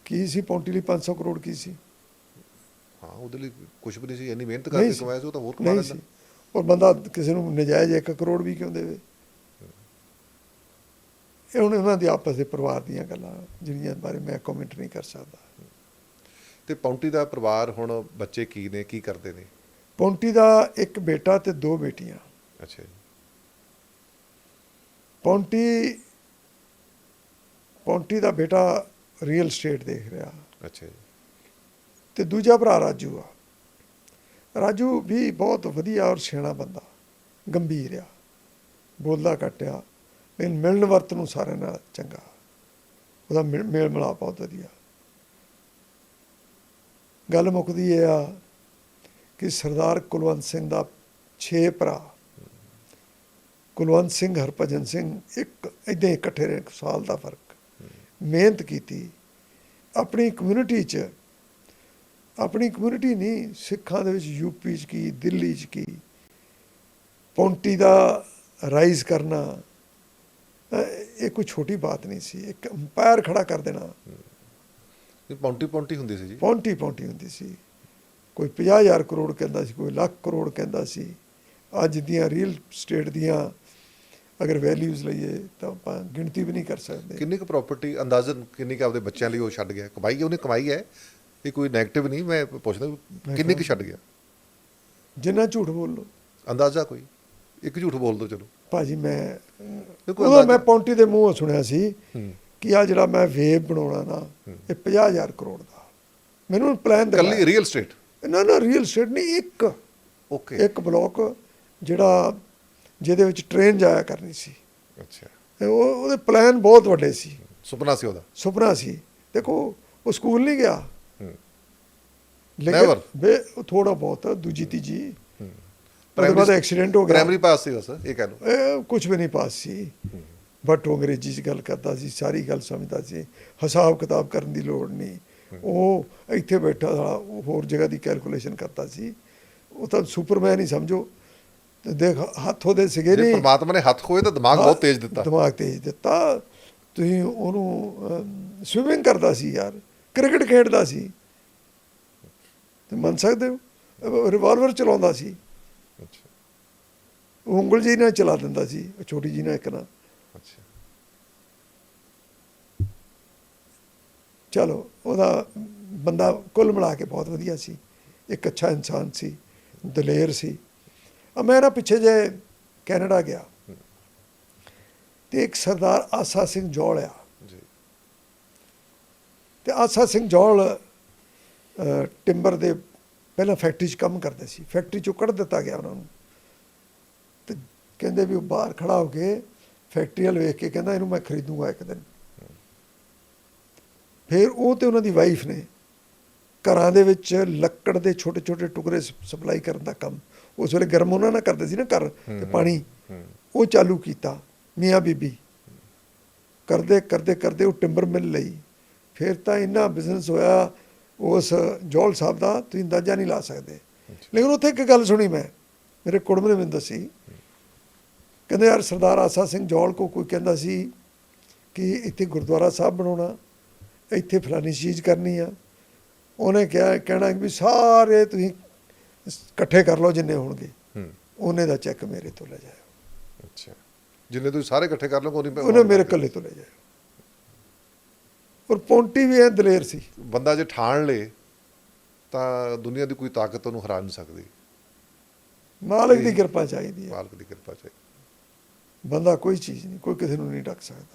[SPEAKER 2] ਕੀ ਸੀ ਪੌਂਟੀ ਲਈ 500 ਕਰੋੜ ਕੀ ਸੀ?
[SPEAKER 1] ਹਾਂ ਉਹਦੇ ਲਈ ਕੁਝ ਵੀ ਨਹੀਂ ਸੀ ਇੰਨੀ ਮਿਹਨਤ ਕਰਕੇ। ਕਮਾਇਆ ਸੀ ਉਹ ਤਾਂ ਹੋਰ ਕਮਾ ਲੈਂਦਾ।
[SPEAKER 2] ਔਰ ਬੰਦਾ ਕਿਸੇ ਨੂੰ ਨਜਾਇਜ਼ 1 ਕਰੋੜ ਵੀ ਕਿਉਂ ਦੇਵੇ? ਇਹ ਹੁਣ ਉਹਨਾਂ ਦੀ ਆਪਸ ਦੇ ਪਰਿਵਾਰ ਦੀਆਂ ਗੱਲਾਂ ਜਿਹੜੀਆਂ ਬਾਰੇ ਮੈਂ ਕਮੈਂਟ ਨਹੀਂ ਕਰ ਸਕਦਾ।
[SPEAKER 1] ਤੇ ਪੌਂਟੀ ਦਾ ਪਰਿਵਾਰ ਹੁਣ ਬੱਚੇ ਕੀ ਨੇ ਕੀ ਕਰਦੇ ਨੇ?
[SPEAKER 2] ਪੌਂਟੀ ਦਾ ਇੱਕ ਬੇਟਾ ਤੇ ਦੋ ਬੇਟੀਆਂ।
[SPEAKER 1] ਅੱਛਾ ਜੀ।
[SPEAKER 2] ਪੌਂਟੀ ਪੌਂਟੀ ਦਾ ਬੇਟਾ ਰੀਅਲ ਸਟੇਟ ਦੇਖ ਰਿਹਾ।
[SPEAKER 1] ਅੱਛਾ ਜੀ।
[SPEAKER 2] ਤੇ ਦੂਜਾ ਭਰਾ ਰਾਜੂ ਆ। ਰਾਜੂ ਵੀ ਬਹੁਤ ਵਧੀਆ ਔਰ ਸਿਆਣਾ ਬੰਦਾ ਗੰਭੀਰ ਆ ਬੋਲਦਾ ਘਟਿਆ ਲੇਕਿਨ ਮਿਲਣ ਵਰਤ ਨੂੰ ਸਾਰਿਆਂ ਨਾਲ ਚੰਗਾ। ਉਹਦਾ ਮਿਲ- ਮੇਲ ਮਿਲਾਪ ਬਹੁਤ ਵਧੀਆ। ਗੱਲ ਮੁੱਕਦੀ ਇਹ ਆ ਕਿ ਸਰਦਾਰ ਕੁਲਵੰਤ ਸਿੰਘ ਦਾ 6 ਭਰਾ ਕੁਲਵੰਤ ਸਿੰਘ ਹਰਭਜਨ ਸਿੰਘ ਇੱਕ ਇਦਾਂ ਇਕੱਠੇ ਰਹੇ ਸਾਲ ਦਾ ਫ਼ਰਕ। ਮਿਹਨਤ ਕੀਤੀ ਆਪਣੀ ਕਮਿਊਨਿਟੀ 'ਚ ਆਪਣੀ ਕਮਿਊਨਿਟੀ ਨਹੀਂ ਸਿੱਖਾਂ ਦੇ ਵਿੱਚ ਯੂਪੀ 'ਚ ਕੀ ਦਿੱਲੀ 'ਚ ਕੀ ਪੌਂਟੀ ਦਾ ਰਾਈਜ਼ ਕਰਨਾ ਇਹ ਕੋਈ ਛੋਟੀ ਬਾਤ ਨਹੀਂ ਸੀ ਇੱਕ ਅੰਪਾਇਰ ਖੜਾ ਕਰ ਦੇਣਾ।
[SPEAKER 1] ਇਹ ਪੌਂਟੀ ਪੌਂਟੀ ਹੁੰਦੀ ਸੀ ਜੀ?
[SPEAKER 2] ਪੌਂਟੀ ਪੌਂਟੀ ਹੁੰਦੀ ਸੀ। ਕੋਈ 50000 ਕਰੋੜ ਕਹਿੰਦਾ ਸੀ ਕੋਈ ਲੱਖ ਕਰੋੜ ਕਹਿੰਦਾ ਸੀ। ਅੱਜ ਦੀਆਂ ਰੀਅਲ ਸਟੇਟ ਦੀਆਂ ਅਗਰ ਵੈਲਿਊਜ਼ ਲਈਏ ਤਾਂ ਆਪਾਂ ਗਿਣਤੀ ਵੀ ਨਹੀਂ ਕਰ ਸਕਦੇ।
[SPEAKER 1] ਕਿੰਨੀ ਕੁ ਪ੍ਰਾਪਰਟੀ ਅੰਦਾਜ਼ਨ ਕਿੰਨੀ ਕੁ ਆਪਦੇ ਬੱਚਿਆਂ ਲਈ ਉਹ ਛੱਡ ਗਿਆ? ਕਮਾਈ ਉਹਨੇ ਕਮਾਈ ਹੈ। ਇਹ ਕੋਈ 네ਗੇਟਿਵ ਨਹੀਂ ਮੈਂ ਪੁੱਛਦਾ ਕਿੰਨੀ ਕੁ ਛੱਡ ਗਿਆ?
[SPEAKER 2] ਜਿੰਨਾ ਝੂਠ ਬੋਲ
[SPEAKER 1] ਅੰਦਾਜ਼ਾ ਕੋਈ? ਇੱਕ ਝੂਠ ਬੋਲ ਦਿਓ ਚਲੋ।
[SPEAKER 2] ਭਾਜੀ ਮੈਂ
[SPEAKER 1] ਅੰਦਾਜ਼ਾ-
[SPEAKER 2] ਮੈਂ ਪੌਂਟੀ ਦੇ ਮੂੰਹੋਂ ਸੁਣਿਆ ਸੀ
[SPEAKER 1] ਹੂੰ।
[SPEAKER 2] ਕਿ ਆ ਜਿਹੜਾ ਮੈਂ ਵੇਵ ਬਣਾਉਣਾ ਨਾ ਇਹ 50000 ਕਰੋੜ ਦਾ। ਮੈਨੂੰ ਪਲਾਨ
[SPEAKER 1] ਕੱਲੀ ਰੀਅਲ ਸਟੇਟ
[SPEAKER 2] ਨਾ ਨਾ ਰੀਅਲ ਸਟੇਟ ਨਹੀਂ ਇੱਕ।
[SPEAKER 1] ਓਕੇ
[SPEAKER 2] ਇੱਕ ਬਲਾਕ ਜਿਹੜਾ ਜਿਹਦੇ ਵਿੱਚ ਟ੍ਰੇਨ ਜਾਇਆ ਕਰਨੀ ਸੀ।
[SPEAKER 1] ਅੱਛਾ।
[SPEAKER 2] ਉਹ ਉਹਦੇ ਪਲਾਨ ਬਹੁਤ ਵੱਡੇ ਸੀ।
[SPEAKER 1] ਸੁਪਨਾ ਸੀ ਉਹਦਾ?
[SPEAKER 2] ਸੁਪਨਾ ਸੀ। ਦੇਖੋ ਉਹ ਸਕੂਲ ਨਹੀਂ ਗਿਆ। ਲੇਕਿਨ
[SPEAKER 1] Never.
[SPEAKER 2] ਥੋੜਾ ਬਹੁਤ ਦੂਜੀ ਤੀਜੀ। ਉਹਦੇ ਬਾਅਦ ਐਕਸੀਡੈਂਟ ਹੋ ਗਿਆ।
[SPEAKER 1] ਪ੍ਰਾਇਮਰੀ ਪਾਸ ਸੀ ਬਸ ਇਹ ਕਹਿ ਲਓ।
[SPEAKER 2] ਇਹ ਕੁਝ ਵੀ ਨਹੀਂ ਪਾਸ ਸੀ। ਬਟ ਉਹ ਅੰਗਰੇਜ਼ੀ 'ਚ ਗੱਲ ਕਰਦਾ ਸੀ ਸਾਰੀ ਗੱਲ ਸਮਝਦਾ ਸੀ। ਹਿਸਾਬ ਕਿਤਾਬ ਕਰਨ ਦੀ ਲੋੜ ਨਹੀਂ। ਉਹ ਇੱਥੇ ਬੈਠਾ ਸਾਲਾ ਹੋਰ ਜਗ੍ਹਾ ਦੀ ਕੈਲਕੂਲੇਸ਼ਨ ਕਰਦਾ ਸੀ। ਉਹ ਤਾਂ ਸੁਪਰਮੈਨ ਹੀ ਸਮਝੋ। ਤੇ ਦੇਖ ਹੱਥ ਉਹਦੇ ਸੀਗੇ ਨਹੀਂ
[SPEAKER 1] ਪ੍ਰਮਾਤਮਾ ਨੇ ਹੱਥ ਖੋਏ ਤਾਂ ਦਿਮਾਗ ਬਹੁਤ ਤੇਜ਼ ਦਿੱਤਾ।
[SPEAKER 2] ਦਿਮਾਗ ਤੇਜ਼ ਦਿੱਤਾ। ਤੁਸੀਂ ਉਹਨੂੰ ਸਵਿਮਿੰਗ ਕਰਦਾ ਸੀ ਯਾਰ ਕ੍ਰਿਕਟ ਖੇਡਦਾ ਸੀ। ਤੇ ਮੰਨ ਸਕਦੇ ਹੋ? ਰਿਵਾਲਵਰ ਚਲਾਉਂਦਾ ਸੀ।
[SPEAKER 1] ਅੱਛਾ।
[SPEAKER 2] ਉਹ ਉਂਗਲ ਜੀ ਨਾਲ ਚਲਾ ਦਿੰਦਾ ਸੀ ਛੋਟੀ ਜੀ ਨਾਲ ਇੱਕ ਨਾਲ।
[SPEAKER 1] ਅੱਛਾ।
[SPEAKER 2] ਚਲੋ ਉਹਦਾ ਬੰਦਾ ਕੁੱਲ ਮਿਲਾ ਕੇ ਬਹੁਤ ਵਧੀਆ ਸੀ। ਇੱਕ ਅੱਛਾ ਇਨਸਾਨ ਸੀ ਦਲੇਰ ਸੀ। ਮੈਂ ਨਾ ਪਿੱਛੇ ਜੇ ਕੈਨੇਡਾ ਗਿਆ ਤੇ ਇੱਕ ਸਰਦਾਰ ਆਸਾ ਸਿੰਘ ਜੋਲ ਆ।
[SPEAKER 1] ਜੀ।
[SPEAKER 2] ਤੇ ਆਸਾ ਸਿੰਘ ਜੋਲ ਟਿੰਬਰ ਦੇ ਪਹਿਲਾਂ ਫੈਕਟਰੀ 'ਚ ਕੰਮ ਕਰਦੇ ਸੀ। ਫੈਕਟਰੀ 'ਚੋਂ ਕੱਢ ਦਿੱਤਾ ਗਿਆ ਉਹਨਾਂ ਨੂੰ। ਤੇ ਕਹਿੰਦੇ ਵੀ ਉਹ ਬਾਹਰ ਖੜਾ ਹੋ ਕੇ ਫੈਕਟਰੀ ਵੱਲ ਵੇਖ ਕੇ ਕਹਿੰਦਾ ਇਹਨੂੰ ਮੈਂ ਖਰੀਦੂੰਗਾ ਇੱਕ ਦਿਨ। ਫਿਰ ਉਹ ਤੇ ਉਹਨਾਂ ਦੀ ਵਾਈਫ ਨੇ ਘਰਾਂ ਦੇ ਵਿੱਚ ਲੱਕੜ ਦੇ ਛੋਟੇ ਛੋਟੇ ਟੁਕੜੇ ਸਪਲਾਈ ਕਰਨ ਦਾ ਕੰਮ ਉਸ ਵੇਲੇ ਗਰਮ ਉਹਨਾਂ ਨਾਲ ਕਰਦੇ ਸੀ ਨਾ ਘਰ ਤੇ ਪਾਣੀ। ਉਹ ਚਾਲੂ ਕੀਤਾ ਮੀਆਂ ਬੀਬੀ। ਕਰਦੇ ਕਰਦੇ ਕਰਦੇ ਉਹ ਟਿੰਬਰ ਮਿਲ ਲਈ। ਫਿਰ ਤਾਂ ਇੰਨਾ ਬਿਜ਼ਨਸ ਹੋਇਆ ਉਸ ਜੋਲ ਸਾਹਿਬ ਦਾ ਤੁਸੀਂ ਅੰਦਾਜ਼ਾ ਨਹੀਂ ਲਾ ਸਕਦੇ। ਲੇਕਿਨ ਉੱਥੇ ਇੱਕ ਗੱਲ ਸੁਣੀ ਮੈਂ ਮੇਰੇ ਕੁੜਮ ਨੇ ਮੈਨੂੰ ਦੱਸੀ। ਕਹਿੰਦੇ ਯਾਰ ਸਰਦਾਰ ਆਸਾ ਸਿੰਘ ਜੋਲ ਕੋ ਕੋਈ ਕਹਿੰਦਾ ਸੀ ਕਿ ਇੱਥੇ ਗੁਰਦੁਆਰਾ ਸਾਹਿਬ ਬਣਾਉਣਾ ਇੱਥੇ ਫਲਾਨੀ ਚੀਜ਼ ਕਰਨੀ ਆ। ਉਹਨੇ ਕਿਹਾ ਕਹਿਣਾ ਕਿ ਵੀ ਸਾਰੇ ਤੁਸੀਂ ਇਕੱਠੇ ਕਰ ਲਓ ਜਿੰਨੇ ਹੋਣਗੇ।
[SPEAKER 1] ਹੂੰ।
[SPEAKER 2] ਉਹਨੇ ਦਾ ਚੈੱਕ ਮੇਰੇ ਤੋਂ ਲੈ ਜਾਇਓ।
[SPEAKER 1] ਅੱਛਾ। ਜਿੰਨੇ ਤੁਸੀਂ ਸਾਰੇ ਇਕੱਠੇ ਕਰ ਲਓ ਕੋਈ
[SPEAKER 2] ਉਹਨੇ ਮੇਰੇ ਇਕੱਲੇ ਤੋਂ ਲੈ ਜਾਇਓ। ਔਰ ਪੌਂਟੀ ਵੀ ਐ ਦਲੇਰ ਸੀ।
[SPEAKER 1] ਬੰਦਾ ਜੇ ਠਾਣ ਲੇ ਤਾਂ ਦੁਨੀਆ ਦੀ ਕੋਈ ਤਾਕਤ ਉਹਨੂੰ ਹਰਾ ਨਹੀਂ ਸਕਦੀ।
[SPEAKER 2] ਮਾਲਕ ਦੀ ਕਿਰਪਾ ਚਾਹੀਦੀ ਹੈ।
[SPEAKER 1] ਮਾਲਕ ਦੀ ਕਿਰਪਾ ਚਾਹੀਦੀ।
[SPEAKER 2] ਬੰਦਾ ਕੋਈ ਚੀਜ਼ ਨਹੀਂ ਕੋਈ ਕਿਸੇ ਨੂੰ ਨਹੀਂ ਡੱਕ ਸਕਦਾ।